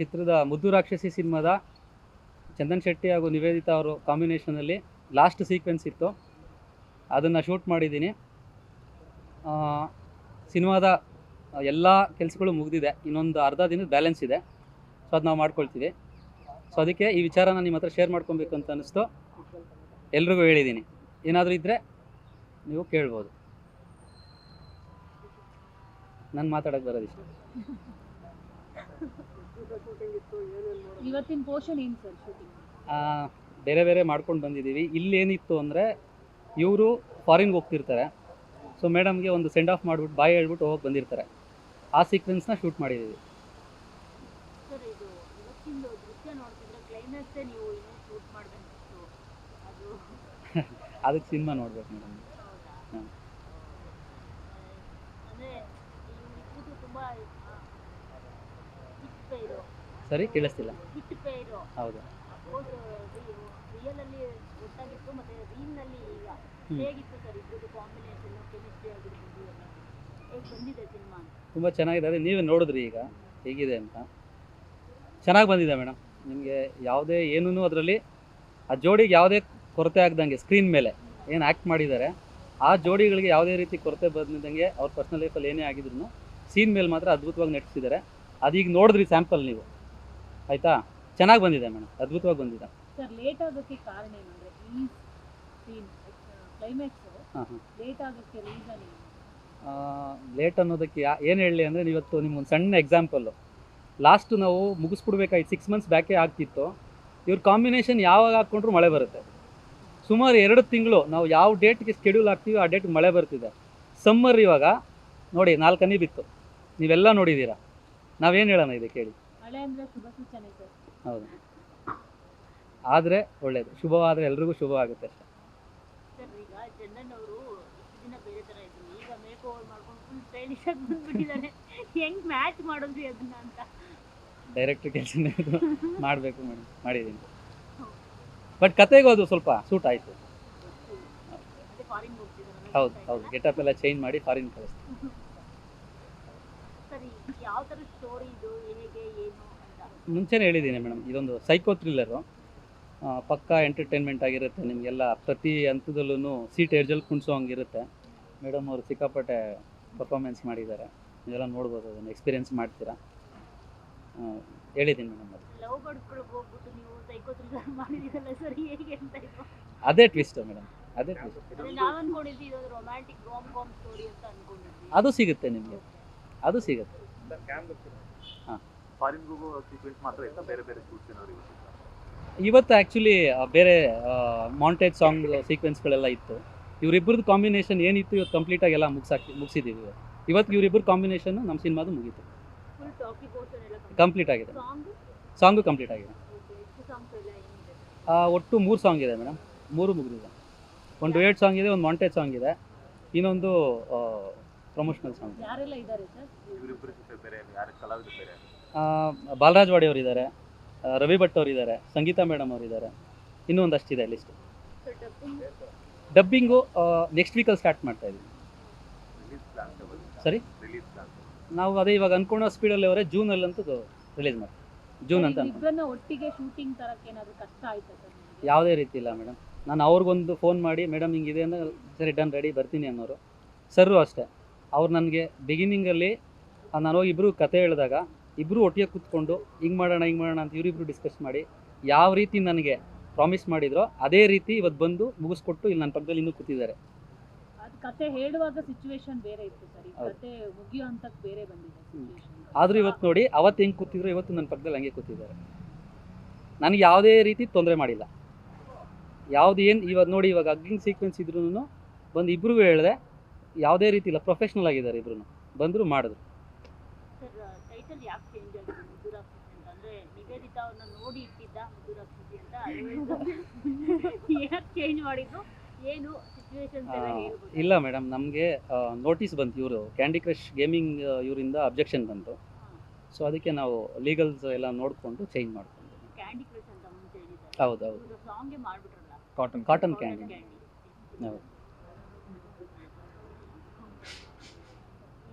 ಚಿತ್ರದ ಮುದ್ದು ರಾಕ್ಷಸಿ ಸಿನಿಮಾದ ಚಂದನ್ ಶೆಟ್ಟಿ ಹಾಗೂ ನಿವೇದಿತಾ ಅವರು ಕಾಂಬಿನೇಷನಲ್ಲಿ ಲಾಸ್ಟ್ ಸೀಕ್ವೆನ್ಸ್ ಇತ್ತು. ಅದನ್ನು ಶೂಟ್ ಮಾಡಿದ್ದೀನಿ. ಸಿನಿಮಾದ ಎಲ್ಲ ಕೆಲಸಗಳು ಮುಗಿದಿದೆ. ಇನ್ನೊಂದು ಅರ್ಧ ದಿನದ ಬ್ಯಾಲೆನ್ಸ್ ಇದೆ. ಸೊ ಅದು ನಾವು ಮಾಡ್ಕೊಳ್ತೀವಿ. ಸೊ ಅದಕ್ಕೆ ಈ ವಿಚಾರನ ನಿಮ್ಮ ಹತ್ರ ಶೇರ್ ಮಾಡ್ಕೊಬೇಕು ಅಂತ ಅನ್ನಿಸ್ತು ಎಲ್ರಿಗೂ ಹೇಳಿದ್ದೀನಿ ಏನಾದರೂ ಇದ್ದರೆ ನೀವು ಕೇಳ್ಬೋದು. ನಾನು ಮಾತಾಡೋಕ್ಕೆ ಬರೋದಿಷ್ಟು. ಇವತ್ತಿನ ಪೋರ್ಷನ್ ಏನು ಸರ್ ಶೂಟಿಂಗ್ ಬೇರೆ ಬೇರೆ ಮಾಡ್ಕೊಂಡು ಬಂದಿದ್ದೀವಿ ಇಲ್ಲಿ ಏನಿತ್ತು ಅಂದರೆ ಇವರು ಫಾರಿನ್ಗೆ ಹೋಗ್ತಿರ್ತಾರೆ. ಸೊ ಮೇಡಮ್ಗೆ ಒಂದು ಸೆಂಡ್ ಆಫ್ ಮಾಡಿಬಿಟ್ಟು ಬಾಯಿ ಹೇಳ್ಬಿಟ್ಟು ಹೋಗಿ ಬಂದಿರ್ತಾರೆ. ಆ ಸೀಕ್ವೆನ್ಸ್ನ ಶೂಟ್ ಮಾಡಿದ್ದೀವಿ ಅದಕ್ಕೆ ಸಿನಿಮಾ ನೋಡ್ಬೇಕು ಮೇಡಮ್ ಹೌದಾ? ಹೇಗೆ ಕೇಳಿಸ್ತಿಲ್ಲ. ಹೌದು. ತುಂಬ ಚೆನ್ನಾಗಿದೆ ಅದೇ ನೀವೇ ನೋಡಿದ್ರಿ ಈಗ ಹೇಗಿದೆ ಅಂತ. ಚೆನ್ನಾಗಿ ಬಂದಿದೆ ಮೇಡಮ್ ನಿಮಗೆ ಯಾವುದೇ ಏನೂ ಅದರಲ್ಲಿ ಆ ಜೋಡಿಗೆ ಯಾವುದೇ ಕೊರತೆ ಆಗ್ದಂಗೆ ಸ್ಕ್ರೀನ್ ಮೇಲೆ ಏನು ಆ್ಯಕ್ಟ್ ಮಾಡಿದ್ದಾರೆ ಆ ಜೋಡಿಗಳಿಗೆ ಯಾವುದೇ ರೀತಿ ಕೊರತೆ ಬಂದಿದ್ದಂಗೆ ಅವ್ರ ಪರ್ಸ್ನಲ್ ಲೈಫಲ್ಲಿ ಏನೇ ಆಗಿದ್ರು ಸೀನ್ ಮೇಲೆ ಮಾತ್ರ ಅದ್ಭುತವಾಗಿ ನಟಿಸಿದ್ದಾರೆ. ಅದೀಗ ನೋಡಿದ್ರಿ ಸ್ಯಾಂಪಲ್ ನೀವು. ಆಯಿತಾ? ಚೆನ್ನಾಗಿ ಬಂದಿದೆ ಮೇಡಮ್ ಅದ್ಭುತವಾಗಿ ಬಂದಿದೆ. ಸರ್ ಲೇಟ್ ಆಗೋಕ್ಕೆ ಕಾರಣ ಏನಂದರೆ ಈ ಸೀನ್ ಕ್ಲೈಮ್ಯಾಕ್ಸು ಹಾಂ ಹಾಂ. ಲೇಟ್ ಆಗೋಕ್ಕೆ ರೀಸನ್ ಏನು? ಲೇಟ್ ಅನ್ನೋದಕ್ಕೆ ಏನು ಹೇಳಲಿ ಅಂದರೆ ಇವತ್ತು ನಿಮ್ಗೊಂದು ಸಣ್ಣ ಎಕ್ಸಾಂಪಲ್ಲು ಲಾಸ್ಟು ನಾವು ಮುಗಿಸ್ಬಿಡ್ಬೇಕಾಯ್ತು ಸಿಕ್ಸ್ ಮಂತ್ಸ್ ಬ್ಯಾಕೇ ಆಗ್ತಿತ್ತು. ಇವ್ರ ಕಾಂಬಿನೇಷನ್ ಯಾವಾಗ ಹಾಕ್ಕೊಂಡ್ರು ಮಳೆ ಬರುತ್ತೆ. ಸುಮಾರು ಎರಡು ತಿಂಗಳು ನಾವು ಯಾವ ಡೇಟ್ಗೆ ಸ್ಕೆಡ್ಯೂಲ್ ಹಾಕ್ತೀವಿ ಆ ಡೇಟ್ಗೆ ಮಳೆ ಬರ್ತಿದೆ. ಸಮ್ಮರ್ ಇವಾಗ ನೋಡಿ ನಾಲ್ಕನೇ ಬಿತ್ತು. ನೀವೆಲ್ಲ ನೋಡಿದ್ದೀರಾ. ನಾವೇನು ಹೇಳೋಣ ಇದೆ ಕೇಳಿ ಹೌದು. ಆದರೆ ಒಳ್ಳೆಯದು ಶುಭವಾದರೆ ಎಲ್ರಿಗೂ ಶುಭ ಆಗುತ್ತೆ ಅಷ್ಟೇ. ಸರ್ ಈಗ ಚಂದನ್ ಅವರು ಇಷ್ಟು ದಿನ ಬೇರೆ ಥರ ಇದ್ರು. ಈಗ ಮೇಕ್ ಮಾಡ್ಕೊಂಡು ಫುಲ್ ಸ್ಟೈಲಿಶ್ ಆಗಿ ಬಂದ್ಬಿಟ್ಟಿದ್ದಾರೆ. ಹೆಂಗ್ ಮ್ಯಾಚ್ ಮಾಡೋದ್ರಿ ಅದನ್ನ ಅಂತ. ಡೈರೆಕ್ಟ್ರ್ ಕೆಲಸನೇ ಇದು ಮಾಡಬೇಕು ಮೇಡಮ್. ಮಾಡಿದ್ದೀನಿ. ಬಟ್ ಕತೆಗೆ ಅದು ಸ್ವಲ್ಪ ಸೂಟ್ ಆಯಿತು. ಹೌದು ಹೌದು. ಗೆಟಪ್ ಎಲ್ಲ ಚೇಂಜ್ ಮಾಡಿ ಫಾರಿನ್ ಕಳಿಸ್ತೀನಿ. ಸರಿ ಯಾವ ಥರ ಸ್ಟೋರಿ ಮುಂಚೆನೇ ಹೇಳಿದ್ದೀನಿ ಮೇಡಮ್ ಇದೊಂದು ಸೈಕೋ ಥ್ರಿಲ್ಲರು ಪಕ್ಕಾ ಎಂಟರ್ಟೈನ್ಮೆಂಟ್ ಆಗಿರುತ್ತೆ ನಿಮಗೆಲ್ಲ ಪ್ರತಿ ಹಂತದಲ್ಲೂ ಸೀಟ್ ಎಡ್ಜಲ್ಲಿ ಕುಣಿಸೋ ಹಂಗಿರುತ್ತೆ. ಮೇಡಮ್ ಅವರು ಸಿಕ್ಕಾಪಟ್ಟೆ ಪರ್ಫಾರ್ಮೆನ್ಸ್ ಮಾಡಿದ್ದಾರೆ. ಇದೆಲ್ಲ ನೋಡ್ಬೋದು ಅದನ್ನು ಎಕ್ಸ್ಪೀರಿಯೆನ್ಸ್ ಮಾಡ್ತೀರಾ? ಹೇಳಿದ್ದೀನಿ ಮೇಡಮ್ ಅದು. ಅದೇ ಟ್ವಿಸ್ಟ್ ಮೇಡಮ್ ಅದೇ ಟ್ವಿಸ್ಟ್ ಅದೇ ನಾವು ಅನ್ಕೊಂಡಿದ್ವಿ ರೊಮ-ಕಾಮ್ ಸ್ಟೋರಿ ಅಂತ ಅನ್ಕೊಂಡಿದ್ವಿ ಅದು ಸಿಗುತ್ತೆ ನಿಮಗೆ ಅದು ಸಿಗುತ್ತೆ. ಫಾರಿನ್ಗೂ ಸೀಕ್ವೆನ್ಸ್ ಮಾತ್ರ ಇತ್ತ ಬೇರೆ ಬೇರೆ ಶೂಟ್ಸ್ ಏನಾದ್ರು ಇವತ್ತು ಇವತ್ತು ಆ್ಯಕ್ಚುಲಿ ಬೇರೆ ಮಾಂಟೇಜ್ ಸಾಂಗ್ ಸೀಕ್ವೆನ್ಸ್ಗಳೆಲ್ಲ ಇತ್ತು. ಇವರಿಬ್ಬರದ್ದು ಕಾಂಬಿನೇಷನ್ ಏನಿತ್ತು ಇವತ್ತು ಕಂಪ್ಲೀಟಾಗಿ ಎಲ್ಲ ಮುಗಿಸಾಕಿ ಮುಗಿಸಿದ್ದೀವಿ ಇವತ್ತು. ಇವರಿಬ್ಬರು ಕಾಂಬಿನೇಷನ್ ನಮ್ಮ ಸಿನಿಮಾದು ಮುಗೀತು. ಕಂಪ್ಲೀಟ್ ಆಗಿದೆ. ಸಾಂಗ್ ಸಾಂಗು ಕಂಪ್ಲೀಟ್ ಆಗಿದೆ. ಒಟ್ಟು ಮೂರು ಸಾಂಗ್ ಇದೆ ಮೇಡಮ್ ಮೂರು ಮುಗಿದಿದೆ. ಒಂದು ಡುಯೆಟ್ ಸಾಂಗ್ ಇದೆ ಒಂದು ಮಾಂಟೇಜ್ ಸಾಂಗ್ ಇದೆ. ಇನ್ನೊಂದು ಪ್ರಮೋಷನಲ್ ಸಾಂಗ್ ಬಾಲರಾಜ್ ವಾಡಿ ಅವರು ಇದ್ದಾರೆ ರವಿ ಭಟ್ ಅವರು ಇದ್ದಾರೆ ಸಂಗೀತಾ ಮೇಡಮ್ ಅವರು ಇದ್ದಾರೆ ಇನ್ನೂ ಒಂದಷ್ಟಿದೆ ಲಿಸ್ಟ್ ಡಬ್ಬಿಂಗು ನೆಕ್ಸ್ಟ್ ವೀಕಲ್ಲಿ ಸ್ಟಾರ್ಟ್ ಮಾಡ್ತಾ ಇದ್ದೀವಿ. ಸರಿ ನಾವು ಅದೇ ಇವಾಗ ಅನ್ಕೊಳ್ಳೋ ಸ್ಪೀಡಲ್ಲಿ ಅವರೇ ಜೂನಲ್ಲಂತೂ ರಿಲೀಸ್ ಮಾಡ್ತೀವಿ ಜೂನ್ ಅಂತ ಅನ್ಕೊಂಡು. ಒಟ್ಟಿಗೆ ಶೂಟಿಂಗ್ ತರಕ್ಕೆ ಏನಾದ್ರು ಕಷ್ಟ ಆಯ್ತಾ ಸರ್ ಯಾವುದೇ ರೀತಿ ಇಲ್ಲ ಮೇಡಮ್ ನಾನು ಅವ್ರಿಗೊಂದು ಫೋನ್ ಮಾಡಿ ಮೇಡಮ್ ಹಿಂಗಿದೆ ಅಂದರೆ ಸರಿ ಡನ್ ರೆಡಿ ಬರ್ತೀನಿ ಅನ್ನೋರು. ಸರ್ರು ಅಷ್ಟೇ. ಅವ್ರು ನನಗೆ ಬಿಗಿನಿಂಗಲ್ಲಿ ನಾನು ಹೋಗಿ ಇಬ್ಬರು ಕತೆ ಹೇಳಿದಾಗ ಇಬ್ಬರು ಒಟ್ಟಿಗೆ ಕೂತ್ಕೊಂಡು ಹಿಂಗೆ ಮಾಡೋಣ ಹಿಂಗೆ ಮಾಡೋಣ ಅಂತ ಇವರಿಬ್ರು ಡಿಸ್ಕಸ್ ಮಾಡಿ ಯಾವ ರೀತಿ ನನಗೆ ಪ್ರಾಮಿಸ್ ಮಾಡಿದ್ರೋ ಅದೇ ರೀತಿ ಇವತ್ತು ಬಂದು ಮುಗಿಸ್ಕೊಟ್ಟು ಇಲ್ಲಿ ನನ್ನ ಪಕ್ಕದಲ್ಲಿ ಇನ್ನೂ ಕೂತಿದ್ದಾರೆ. ಆದ್ರೂ ಕತೆ ಹೇಳುವಾಗ ಸಿಚುವೇಶನ್ ಬೇರೆ ಇತ್ತು ಸರ್. ಈ ಹೌದು. ಕತೆ ಮುಗಿಯೋ ಹಂತಕ್ಕೆ ಬೇರೆ ಬಂದಿದೆ ಸಿಚುವೇಶನ್ ಆದರೂ ಇವತ್ತು ನೋಡಿ ಅವತ್ತು ಹೆಂಗೆ ಕೂತಿದ್ರು ಇವತ್ತು ನನ್ನ ಪಕ್ಕದಲ್ಲಿ ಹಂಗೆ ಕೂತಿದ್ದಾರೆ. ನನಗೆ ಯಾವುದೇ ರೀತಿ ತೊಂದರೆ ಮಾಡಿಲ್ಲ. ಯಾವ್ದು ಏನು ಇವಾಗ ನೋಡಿ ಇವಾಗ ಅಗ್ಗಿಂಗ್ ಸೀಕ್ವೆನ್ಸ್ ಇದ್ರೂ ಬಂದು ಇಬ್ರಿಗೂ ಹೇಳಿದೆ ಯಾವುದೇ ರೀತಿ ಇಲ್ಲ ಪ್ರೊಫೆಷ್ನಲ್ ಆಗಿದ್ದಾರೆ ಇಬ್ರು ಬಂದರು ಮಾಡಿದ್ರು. ಟೈಟಲ್ ಯಾಕೆ ಚೇಂಜ್ ಆಗಿದೆ ಮುದುರಾಕ್ಷಸಿ ಅಂತ ಅಂದ್ರೆ ನಿವೇದಿತಾ ಅವ್ರನ್ನ ನೋಡಿ ಇಟ್ಟಿದ್ದ ಮುದುರಾಕ್ಷಸಿ ಅಂತ ಯಾಕೆ ಚೇಂಜ್ ಮಾಡಿದ್ದು? ಏನು ಇಲ್ಲ ಮೇಡಮ್ ನಮಗೆ ನೋಟಿಸ್ ಬಂತು ಇವರು. ಕ್ಯಾಂಡಿ ಕ್ರಶ್ ಗೇಮಿಂಗ್ ಇವರಿಂದ ಅಬ್ಜೆಕ್ಷನ್ ಬಂತು. ಸೊ ಅದಕ್ಕೆ ನಾವು ಲೀಗಲ್ಸ್ ಎಲ್ಲ ನೋಡಿಕೊಂಡು ಚೇಂಜ್ ಮಾಡ್ಕೊಂಡು ಕ್ಯಾಂಡಿ ಕ್ರಶ್ ಅಂತ ಮುಂಚೆ ಹೌದು ಹೌದು. ಸಾಂಗ್ಗೆ ಮಾಡ್ಬಿಟ್ರಲ್ಲ? ಕಾಟನ್ ಕಾಟನ್ ಕ್ಯಾಂಡಿ ಹೌದು.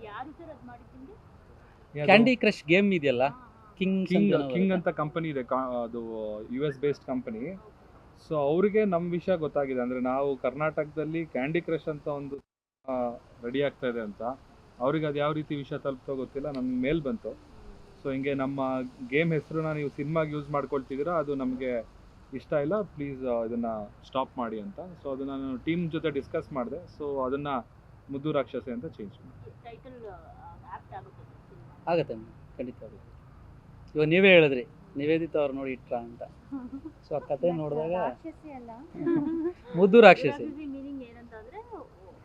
ಯಾರು ಸರ್ ಅದು ಮಾಡಿದ್ದು? ಕ್ಯಾಂಡಿ ಕ್ರಶ್ ಗೇಮ್ ಇದೆಯಲ್ಲ? ಕಿಂಗ್ ಕಿಂಗ್ ಕಿಂಗ್ ಅಂತ ಕಂಪನಿ ಇದೆ. ಕಾ- ಅದು U S based company so ಅವರಿಗೆ ನಮ್ಮ ವಿಷಯ ಗೊತ್ತಾಗಿದೆ. ಅಂದರೆ ನಾವು ಕರ್ನಾಟಕದಲ್ಲಿ ಕ್ಯಾಂಡಿ ಕ್ರಶ್ ಅಂತ ಒಂದು ರೆಡಿ ಆಗ್ತಾ ಇದೆ ಅಂತ. ಅವ್ರಿಗೆ ಅದು ಯಾವ ರೀತಿ ವಿಷಯ ತಲುಪ್ತೋ ಗೊತ್ತಿಲ್ಲ. ನಮ್ಗೆ ಮೇಲ್ ಬಂತು. ಸೊ ಹಿಂಗೆ ನಮ್ಮ ಗೇಮ್ ಹೆಸರನ್ನ ನೀವು ಸಿನಿಮಾಗೆ ಯೂಸ್ ಮಾಡ್ಕೊಳ್ತಿದ್ದೀರಾ ಅದು ನಮಗೆ ಇಷ್ಟ ಇಲ್ಲ. ಪ್ಲೀಸ್ ಇದನ್ನು ಸ್ಟಾಪ್ ಮಾಡಿ ಅಂತ. ಸೊ ಅದನ್ನ ನಾನು ಟೀಮ್ ಜೊತೆ ಡಿಸ್ಕಸ್ ಮಾಡಿದೆ. ಸೊ ಅದನ್ನು ಮುದ್ದು ರಾಕ್ಷಸೆ ಅಂತ ಚೇಂಜ್ ಮಾಡಿ ಟೈಟಲ್ ಆಪ್ಟ್ ಆಗುತ್ತೆ. ಸಿನಿಮಾ ಆಗುತ್ತೆ ಮ್ಯಾಮ್ ಖಂಡಿತ ಆಗುತ್ತೆ ಇವಾಗ ನೀವೇ ಹೇಳಿದ್ರಿ ನಿವೇದಿತ ಅವ್ರು ನೋಡಿ ಇಟ್ರ ಅಂತ. ಸೊ ಆ ಕತೆ ನೋಡಿದಾಗ ರಾಕ್ಷಸಿ ಅಲ್ಲ. ಮುದ್ದು ರಾಕ್ಷಸಿ. ಮೀನಿಂಗ್ ಏನಂತ ಅಂದ್ರೆ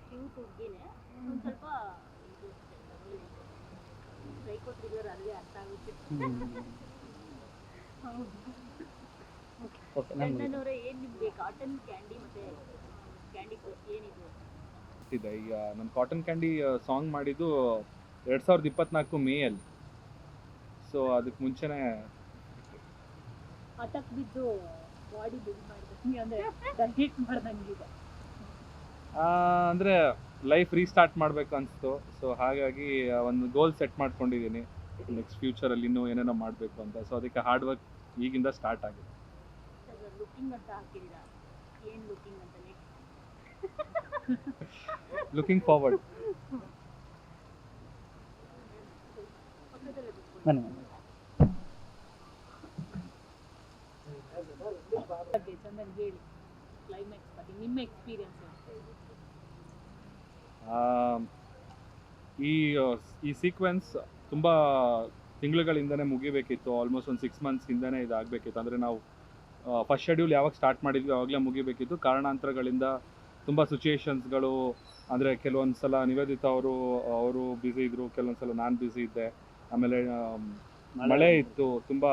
ಕ್ಯೂಟ್ ಹುಡುಗಿನೇ ಒಂದ್ ಸ್ವಲ್ಪ ಸೈಕೋ ಥ್ರಿಲ್ಲರ್ ಅಲ್ಲೇ ಅರ್ಥ ಆಗುತ್ತೆ. ಓಕೆ ನಾನು ಚಂದನ್ ಏನ್ ನಿಮ್ಗೆ ಕಾಟನ್ ಕ್ಯಾಂಡಿ ಮತ್ತೆ ಕ್ಯಾಂಡಿ ಕ್ರಶ್ ಏನಿದೆ? ಇದೆ ಈಗ ನಮ್ಮ ಕಾಟನ್ ಕ್ಯಾಂಡಿ ಸಾಂಗ್ ಮಾಡಿದ್ದು ಎರಡು ಸಾವಿರದ ಇಪ್ಪತ್ನಾಲ್ಕು ಮೇಯಲ್ಲಿ. ಸೊ ಅದಕ್ಕೆ ಮುಂಚೆನೇ ಅಂದರೆ ಬಿದ್ದು ಬಾಡಿ ಬಿಲ್ಡ್ ಮಾಡ್ದಂಗೆ ಅಂದ್ರೆ ಡಯಟ್ ಮಾಡ್ದಂಗಿದೆ ಆ, ಅಂದ್ರೆ ಲೈಫ್ ರೀಸ್ಟಾರ್ಟ್ ಮಾಡಬೇಕು ಅನಿಸ್ತು. ಸೊ ಹಾಗಾಗಿ ಒಂದು ಗೋಲ್ ಸೆಟ್ ಮಾಡ್ಕೊಂಡಿದ್ದೀನಿ ನೆಕ್ಸ್ಟ್ ಫ್ಯೂಚರಲ್ಲಿ ಇನ್ನೂ ಏನೇನೋ ಮಾಡಬೇಕು ಅಂತ. ಸೊ ಅದಕ್ಕೆ ಹಾರ್ಡ್ ವರ್ಕ್ ಈಗಿಂದ ಸ್ಟಾರ್ಟ್ ಆಗಿದೆ. ಲುಕಿಂಗ್ ಅಂತ ಹಾಕಿದ್ದೀರಾ? ಏನ್ ಲುಕಿಂಗ್ ಅಂತ ಲುಕಿಂಗ್ ಫಾರ್ವರ್ಡ್ ಪಕ್ಕದಲ್ಲೇ ಬಿಟ್ಕೊಂಡು ಬನ್ನಿ ಬನ್ನಿ. ಬಗ್ಗೆ ಚಂದನ್ ಹೇಳಿ ಕ್ಲೈಮ್ಯಾಕ್ಸ್ ಬಗ್ಗೆ ನಿಮ್ಮ ಎಕ್ಸ್ಪೀರಿಯನ್ಸ್ ಈ ಈ ಸೀಕ್ವೆನ್ಸ್ ತುಂಬ ತಿಂಗಳುಗಳಿಂದನೇ ಮುಗಿಬೇಕಿತ್ತು. ಆಲ್ಮೋಸ್ಟ್ ಒಂದು ಸಿಕ್ಸ್ ಮಂತ್ಸ್ ಹಿಂದನೇ ಇದಾಗಬೇಕಿತ್ತು. ಅಂದರೆ ನಾವು ಫಸ್ಟ್ ಶೆಡ್ಯೂಲ್ ಯಾವಾಗ ಸ್ಟಾರ್ಟ್ ಮಾಡಿದ್ವಿ ಆವಾಗಲೇ ಮುಗಿಬೇಕಿತ್ತು. ಕಾರಣಾಂತರಗಳಿಂದ ತುಂಬ ಸಿಚುಯೇಷನ್ಸ್ಗಳು ಅಂದರೆ ಕೆಲವೊಂದು ಸಲ ನಿವೇದಿತ ಅವರು ಅವರು ಬ್ಯುಸಿ ಇದ್ದರು ಕೆಲವೊಂದು ಸಲ ನಾನು ಬ್ಯುಸಿ ಇದ್ದೆ. ಆಮೇಲೆ ಆಮ್, ಮಳೆ ಇತ್ತು ತುಂಬ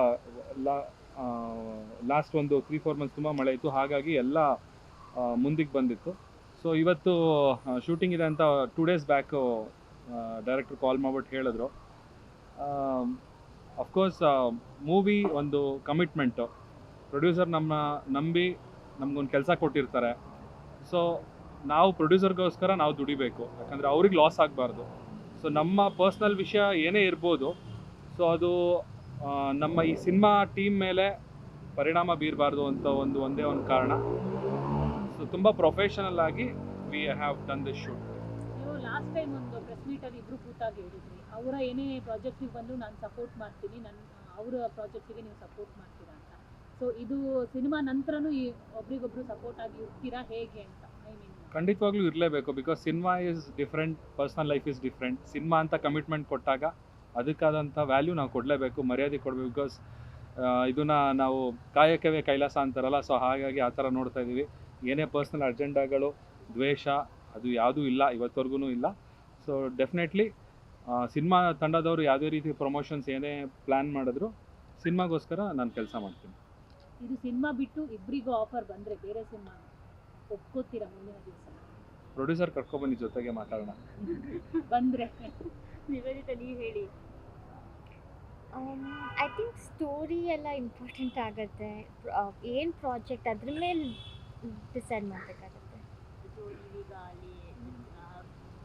ಲಾಸ್ಟ್ ಒಂದು ತ್ರೀ ಫೋರ್ ಮಂತ್ಸ್ ತುಂಬ ಮಳೆ ಇತ್ತು. ಹಾಗಾಗಿ ಎಲ್ಲ ಮುಂದಿಗೆ ಬಂದಿತ್ತು. ಸೊ ಇವತ್ತು ಶೂಟಿಂಗ್ ಇದೆ ಅಂತ two days back director call ಮಾಡ್ಬಿಟ್ಟು ಹೇಳಿದ್ರು. ಅಫ್ಕೋರ್ಸ್ ಮೂವಿ ಒಂದು ಕಮಿಟ್ಮೆಂಟು ಪ್ರೊಡ್ಯೂಸರ್ ನಮ್ಮ ನಂಬಿ ನಮ್ಗೊಂದು ಕೆಲಸ ಕೊಟ್ಟಿರ್ತಾರೆ. ಸೊ ನಾವು ಪ್ರೊಡ್ಯೂಸರ್ಗೋಸ್ಕರ ನಾವು ದುಡಿಬೇಕು. ಯಾಕಂದರೆ ಅವ್ರಿಗೆ ಲಾಸ್ ಆಗಬಾರ್ದು. ಸೊ ನಮ್ಮ ಪರ್ಸ್ನಲ್ ವಿಷಯ ಏನೇ ಇರ್ಬೋದು ಸೊ ಅದು ನಮ್ಮ ಈ ಸಿನಿಮಾ ಟೀಮ್ ಮೇಲೆ ಪರಿಣಾಮ ಬೀರಬಾರ್ದು ಅಂತ ಒಂದು, ಒಂದೇ ಒಂದು ಕಾರಣ. ಸೊ ತುಂಬ ಪ್ರೊಫೆಷನಲ್ ಆಗಿ we have done this shoot last time ಒಂದು ಪ್ರೆಸ್ ಮೀಟಲ್ಲಿ ಇಬ್ಬರು ಕೂತಾಗಿ ಹೇಳಿದ್ರಿ. ಅವರ ಏನೇ ಪ್ರಾಜೆಕ್ಟಿಗೆ ಬಂದು ನಾನು ಸಪೋರ್ಟ್ ಮಾಡ್ತೀನಿ ನನ್ನ ಅವರ ಪ್ರಾಜೆಕ್ಟಿಗೆ ನೀವು ಸಪೋರ್ಟ್ ಮಾಡ್ತೀರಾ ಅಂತ. ಸೊ ಇದು ಸಿನಿಮಾ ನಂತರನೂ ಈ ಒಬ್ರಿಗೊಬ್ರು ಸಪೋರ್ಟ್ ಆಗಿ ಇರ್ತೀರಾ ಹೇಗೆ ಅಂತ? ಖಂಡಿತವಾಗ್ಲೂ ಇರಲೇಬೇಕು because cinema is different personal life is different cinema ಅಂತ ಕಮಿಟ್ಮೆಂಟ್ ಕೊಟ್ಟಾಗ ಅದಕ್ಕಾದಂಥ ವ್ಯಾಲ್ಯೂ ನಾವು ಕೊಡಲೇಬೇಕು, ಮರ್ಯಾದೆ ಕೊಡಬೇಕು ಬಿಕಾಸ್ ಇದನ್ನ ನಾವು ಕಾಯಕವೇ ಕೈಲಾಸ ಅಂತಾರಲ್ಲ ಸೊ ಹಾಗಾಗಿ ಆ ಥರ ನೋಡ್ತಾ ಇದ್ದೀವಿ. ಏನೇ ಪರ್ಸ್ನಲ್ ಅಜೆಂಡಾಗಳು ದ್ವೇಷ, ಅದು ಯಾವುದೂ ಇಲ್ಲ, ಇವತ್ತವರೆಗೂ ಇಲ್ಲ. ಸೊ ಡೆಫಿನೆಟ್ಲಿ ಸಿನಿಮಾ ತಂಡದವರು ಯಾವುದೇ ರೀತಿ ಪ್ರಮೋಷನ್ಸ್ ಏನೇ ಪ್ಲ್ಯಾನ್ ಮಾಡಿದ್ರು ಸಿನಿಮಾಗೋಸ್ಕರ ನಾನು ಕೆಲಸ ಮಾಡ್ತೀನಿ. ಇದು ಸಿನಿಮಾ ಬಿಟ್ಟು ಇಬ್ಬರಿಗೂ ಆಫರ್ ಬಂದರೆ ಬೇರೆ ಸಿನಿಮಾ ಒಪ್ಕೋತೀರಾ ಮುಂದಿನ ದಿವಸ? ಪ್ರೊಡ್ಯೂಸರ್ ಬನ್ನಿ ಜೊತೆಗೆ ಮಾತಾಡೋಣ. ಬಂದ್ರೆ. ನಿವೇದಿತ ನೀವ್ ಹೇಳಿ. ಐ ಥಿಂಕ್ ಸ್ಟೋರಿ ಎಲ್ಲ ಇಂಪಾರ್ಟೆಂಟ್ ಆಗುತ್ತೆ. ಏನು ಪ್ರಾಜೆಕ್ಟ್ ಅದ್ರ ಮೇಲೆ ಡಿಸೈಡ್ ಮಾಡಬೇಕಾಗುತ್ತೆ. ಸೊ ನೀವೀಗ ಅಲ್ಲಿ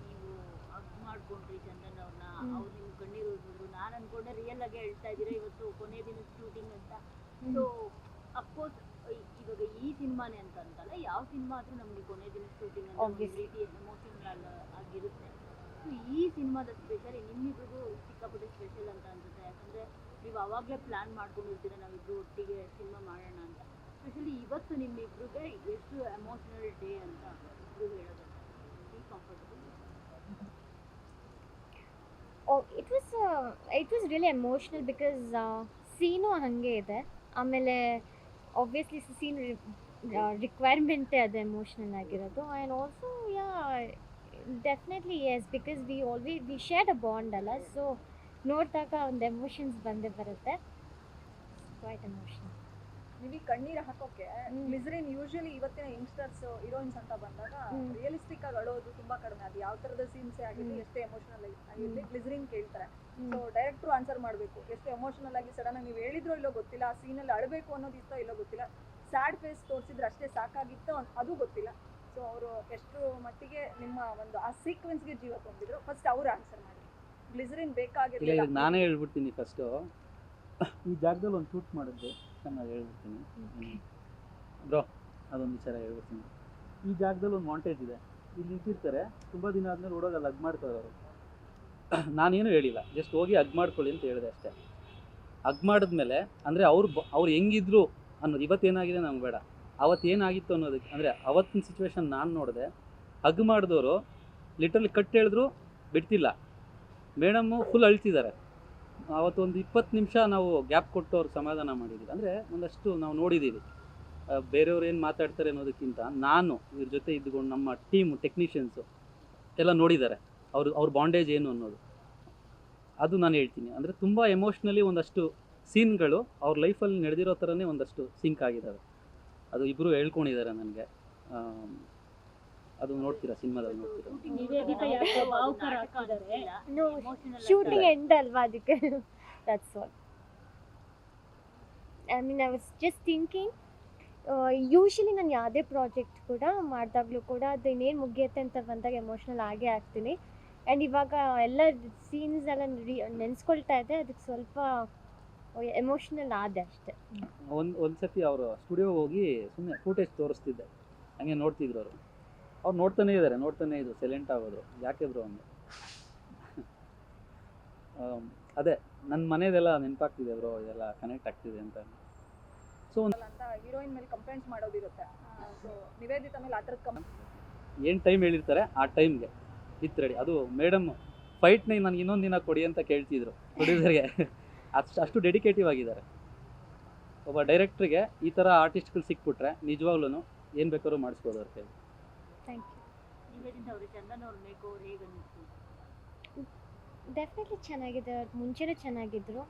ನೀವು ಹಗ್ ಮಾಡ್ಕೊಂಡ್ರಿ ಚಂದನ್ ಅವ್ರನ್ನ. ಅವ್ರು ನಿಮ್ ಕಣ್ಣೀರು ಉಜ್ಜಿದ್ರು ನಾನು ಅನ್ಕೊಂಡೆ ರಿಯಲ್ ಆಗಿ ಹೇಳ್ತಾ ಇದ್ದೀರಾ ಇವತ್ತು ಕೊನೆ ದಿನದ ಶೂಟಿಂಗ್ ಅಂತ. ಸೊ ಅಫ್ಕೋರ್ಸ್ ಇವಾಗ ಈ ಸಿನಿಮಾನೇ ಅಂತ ಯಾವ ಸಿನಿಮಾ ಆದ್ರೂ ನಮ್ಗೆ ಕೊನೆ ದಿನ ಶೂಟಿಂಗ್. ರೀತಿ ಎಮೋಷನಲ್ ಆಗಿರುತ್ತೆ. ಸೊ ಈ ಸಿನಿಮಾದ ಸ್ಪೆಷಲ್ ನಿಮ್ಮಿಬ್ರಿಗೂ ಸಿಕ್ಕಾಪಟ್ಟೆ ಸ್ಪೆಷಲ್ ಅಂತ ಅನ್ಸುತ್ತೆ. ಯಾಕಂದ್ರೆ ನೀವು ಅವಾಗಲೇ ಪ್ಲಾನ್ ಮಾಡ್ಕೊಂಡಿರ್ತೀರ ನಾವಿಬ್ರು ಒಟ್ಟಿಗೆ ಸಿನಿಮಾ ಮಾಡೋಣ ಅಂತ. ಸ್ಪೆಷಲಿ ಇವತ್ತು ನಿಮ್ಮಿಬ್ರಿಗೆ ಎಷ್ಟು ಎಮೋಷನಲ್ ಡೇ ಅಂತ ಇಬ್ರು ಹೇಳೋದು. Be comfortable oh it was it was really emotional because scene ಹಾಗೆ ಇದೆ. ಆಮೇಲೆ ಆಬ್ವಿಯಸ್ಲಿ ಸೀನ್ ರಿಕ್ವೈರ್ಮೆಂಟೇ ಅದು ಎಮೋಷ್ನಲ್ ಆಗಿರೋದು and also yeah definitely yes because we always we shared a bond ಅಲ್ಲ ಸೊ ನೋಡಿದಾಗ ಒಂದು ಎಮೋಷನ್ಸ್ ಬಂದೇ ಬರುತ್ತೆ ಕ್ವೈಟ್ ಎಮೋಷನ್ ನೀವು ಕಣ್ಣೀರು ಹಾಕೋಕೆ ಮಿಸ್ರಿನ್ ಯೂಶ್ವಲಿ ಯೂಶಲಿ ಇವತ್ತಿನ ಯಂಗ್ಸ್ಟರ್ಸ್ ಹೀರೋಯಿನ್ಸ್ ಅಂತ ಬಂದಾಗ. ರಿಯಲಿಸ್ಟಿಕ್ ಆಗಿ ಅಳೋದು ತುಂಬಾ ಕಡಿಮೆ ಅದು ಯಾವ ತರದ ಸೀನ್ಸ್ ಆಗಿರಲಿ. ಎಷ್ಟೇ ಎಮೋಷನಲ್ ಆಗಿರಲಿ ಗ್ಲಿಸರಿನ್ ಕೇಳ್ತಾರೆ. ಸೊ ಡೈರೆಕ್ಟ್ರು ಆನ್ಸರ್ ಮಾಡಬೇಕು ಎಷ್ಟು ಎಮೋಷನಲ್ ಆಗಿ ಸಡನ್ ಆಗಿ ನೀವು ಹೇಳಿದ್ರೋ ಇಲ್ಲೋ ಗೊತ್ತಿಲ್ಲ ಆ ಸೀನಲ್ಲಿ ಅಳಬೇಕು ಅನ್ನೋದು ಇತ್ತೋ ಇಲ್ಲೋ ಗೊತ್ತಿಲ್ಲ ಸ್ಯಾಡ್ ಫೇಸ್ ತೋರಿಸಿದ್ರೆ ಅಷ್ಟೇ ಸಾಕಾಗಿತ್ತು ಅದು ಗೊತ್ತಿಲ್ಲ. ಸೊ ಅವರು ಎಷ್ಟು ಮಟ್ಟಿಗೆ ನಿಮ್ಮ ಒಂದು ಆ ಸೀಕ್ವೆನ್ಸ್ಗೆ ಜೀವ ತುಂಬಿದ್ರು. ಫಸ್ಟ್ ಅವ್ರು ಆನ್ಸರ್ ಮಾಡಿ ಗ್ಲಿಸರಿನ್ ಬೇಕಾಗಿರಲಿಲ್ಲ. ನಾನೇ ಹೇಳ್ಬಿಡ್ತೀನಿ ಫಸ್ಟು ಈ ಜಾಗದಲ್ಲಿ ಒಂದು ಶೂಟ್ ಮಾಡಿದ್ದೆ ಚೆನ್ನಾಗಿ ಹೇಳ್ಬಿಡ್ತೀನಿ. ಬ್ರೋ ಅದೊಂದು ವಿಚಾರ ಹೇಳ್ಬಿಡ್ತೀನಿ. ಈ ಜಾಗದಲ್ಲಿ ಒಂದು ಮಾಂಟೇಜ್ ಇದೆ. ಇಲ್ಲಿ ನಿಂತಿರ್ತಾರೆ ತುಂಬ ದಿನ ಆದಮೇಲೆ ಹುಡುಗ ಅಲ್ಲಿ ಹಗ್ ಮಾಡ್ತಾರೆ ಅವರು. ನಾನೇನು ಹೇಳಿಲ್ಲ. ಜಸ್ಟ್ ಹೋಗಿ ಅಗ್ ಮಾಡ್ಕೊಳ್ಳಿ ಅಂತ ಹೇಳಿದೆ ಅಷ್ಟೇ. ಅಗ್ ಮಾಡಿದ್ಮೇಲೆ ಅಂದರೆ ಅವ್ರು ಬ ಅವ್ರು ಹೆಂಗಿದ್ರು ಅನ್ನೋದು ಇವತ್ತೇನಾಗಿದೆ ನಮ್ಗೆ ಬೇಡ. ಅವತ್ತು ಏನಾಗಿತ್ತು ಅನ್ನೋದಕ್ಕೆ, ಅಂದರೆ ಅವತ್ತಿನ ಸಿಚುವೇಶನ್ ನಾನು ನೋಡಿದೆ, ಹಗ್ ಮಾಡಿದವರು ಲಿಟ್ರಲಿ ಕಟ್ ಹೇಳಿದ್ರು ಬಿಡ್ತಿಲ್ಲ. ಮೇಡಮ್ಮು ಫುಲ್ ಅಳ್ತಿದ್ದಾರೆ. ಅವತ್ತೊಂದು ಇಪ್ಪತ್ತು ನಿಮಿಷ ನಾವು ಗ್ಯಾಪ್ ಕೊಟ್ಟು ಅವ್ರಿಗೆ ಸಮಾಧಾನ ಮಾಡಿದ್ದೀವಿ ಅಂದರೆ ಒಂದಷ್ಟು ನಾವು ನೋಡಿದ್ದೀವಿ ಬೇರೆಯವ್ರು ಏನು ಮಾತಾಡ್ತಾರೆ ಅನ್ನೋದಕ್ಕಿಂತ ನಾನು ಇವ್ರ ಜೊತೆ ಇದ್ದುಕೊಂಡು ನಮ್ಮ ಟೀಮು ಟೆಕ್ನಿಷಿಯನ್ಸು ಎಲ್ಲ ನೋಡಿದ್ದಾರೆ. ಅವರು, ಅವ್ರ ಬಾಂಡೇಜ್ ಏನು ಅನ್ನೋದು. ಅದು ನಾನು ಹೇಳ್ತೀನಿ. ಅಂದರೆ ತುಂಬ ಎಮೋಷ್ನಲಿ ಒಂದಷ್ಟು ಸೀನ್ಗಳು ಅವ್ರ ಲೈಫಲ್ಲಿ ನಡೆದಿರೋ ಥರನೇ ಒಂದಷ್ಟು ಸಿಂಕ್ ಆಗಿದ್ದಾವೆ. ಅದು ಇಬ್ಬರು ಹೇಳ್ಕೊಂಡಿದ್ದಾರೆ ನನಗೆ. ಅದು ನೋಡ್ತೀರಾ ಸಿನಿಮಾದಲ್ಲಿ ನೋಡ್ತೀರಾ? ಶೂಟಿಂಗ್ ಎಂಡ್ ಅಲ್ವಾ ಅದಕ್ಕೆ? That's all I mean I was just thinking usually ನಾನು ಯಾವುದೇ ಪ್ರಾಜೆಕ್ಟ್ ಕೂಡ ಮಾಡಿದಾಗಲೂ ಕೂಡ ಅದು ಇನ್ನೇನು ಮುಗಿಯುತ್ತೆ ಅಂತ ಬಂದಾಗ ಎಮೋಷ್ನಲ್ ಆಗೇ ಆಗ್ತೀನಿ. ಆ್ಯಂಡ್ ಇವಾಗ ಎಲ್ಲ ಸೀನ್ಸ್ ಎಲ್ಲ ರೀ ನೆನೆಸ್ಕೊಳ್ತಾ ಇದೆ ಅದಕ್ಕೆ ಸ್ವಲ್ಪ ಎಮೋಷ್ನಲ್ ಆದೆ ಅಷ್ಟೇ ಒಂದು ಒಂದು ಸತಿ ಅವರು ಸ್ಟುಡಿಯೋ ಹೋಗಿ ಸುಮ್ಮನೆ ಫೂಟೇಜ್ ತೋರಿಸ್ತಿದ್ದೆ. ಹಂಗೆ ನೋಡ್ತಿದ್ರು ಅವರು. ಅವ್ರು ನೋಡ್ತಾನೇ ಇದ್ದಾರೆ ನೋಡ್ತಾನೇ ಇದ್ರು ಸೈಲೆಂಟ್ ಆಗೋದು ಯಾಕೆ ಬ್ರೋ ಅಂದ್ರೆ ಅದೇ ನನ್ನ ಮನೆಯದೆಲ್ಲ ನೆನಪಾಗ್ತಿದೆ ಬ್ರೋ ಇದೆಲ್ಲ ಕನೆಕ್ಟ್ ಆಗ್ತಿದೆ ಅಂತ. ಸೊ ಅಂತ ಹೀರೋಯಿನ್ ಮೇಲೆ ಕಂಪ್ಲೇಂಟ್ಸ್ ಮಾಡೋದಿರುತ್ತೆ. ಸೊ ನಿವೇದಿತ ಮೇಲೆ ಆ ಥರದ ಏನು ಟೈಮ್ ಹೇಳಿರ್ತಾರೆ ಆ ಟೈಮ್ಗೆ ಇತ್ತು ರೆಡಿ ಅದು ಮೇಡಮ್ ಫೈಟ್ನ ನನಗೆ ಇನ್ನೊಂದು ದಿನ ಕೊಡಿ ಅಂತ ಕೇಳ್ತಿದ್ರು. ಪ್ರೊಡ್ಯೂಸರ್ಗೆ ಅಷ್ಟು ಅಷ್ಟು ಡೆಡಿಕೇಟಿವ್ ಆಗಿದ್ದಾರೆ. ಒಬ್ಬ ಡೈರೆಕ್ಟ್ರಿಗೆ ಈ ಥರ ಆರ್ಟಿಸ್ಟ್ಗಳು ಸಿಕ್ಬಿಟ್ರೆ ನಿಜವಾಗ್ಲೂ ಏನು ಬೇಕಾದ್ರೂ ಮಾಡಿಸ್ಬೋದು ಅವ್ರ ಕೈಲಿ ಥ್ಯಾಂಕ್ ಯು ಡೆಫಿನೆಟ್ಲಿ ಚೆನ್ನಾಗಿದೆ ಅವ್ರು ಮುಂಚೆನೂ ಚೆನ್ನಾಗಿದ್ರು.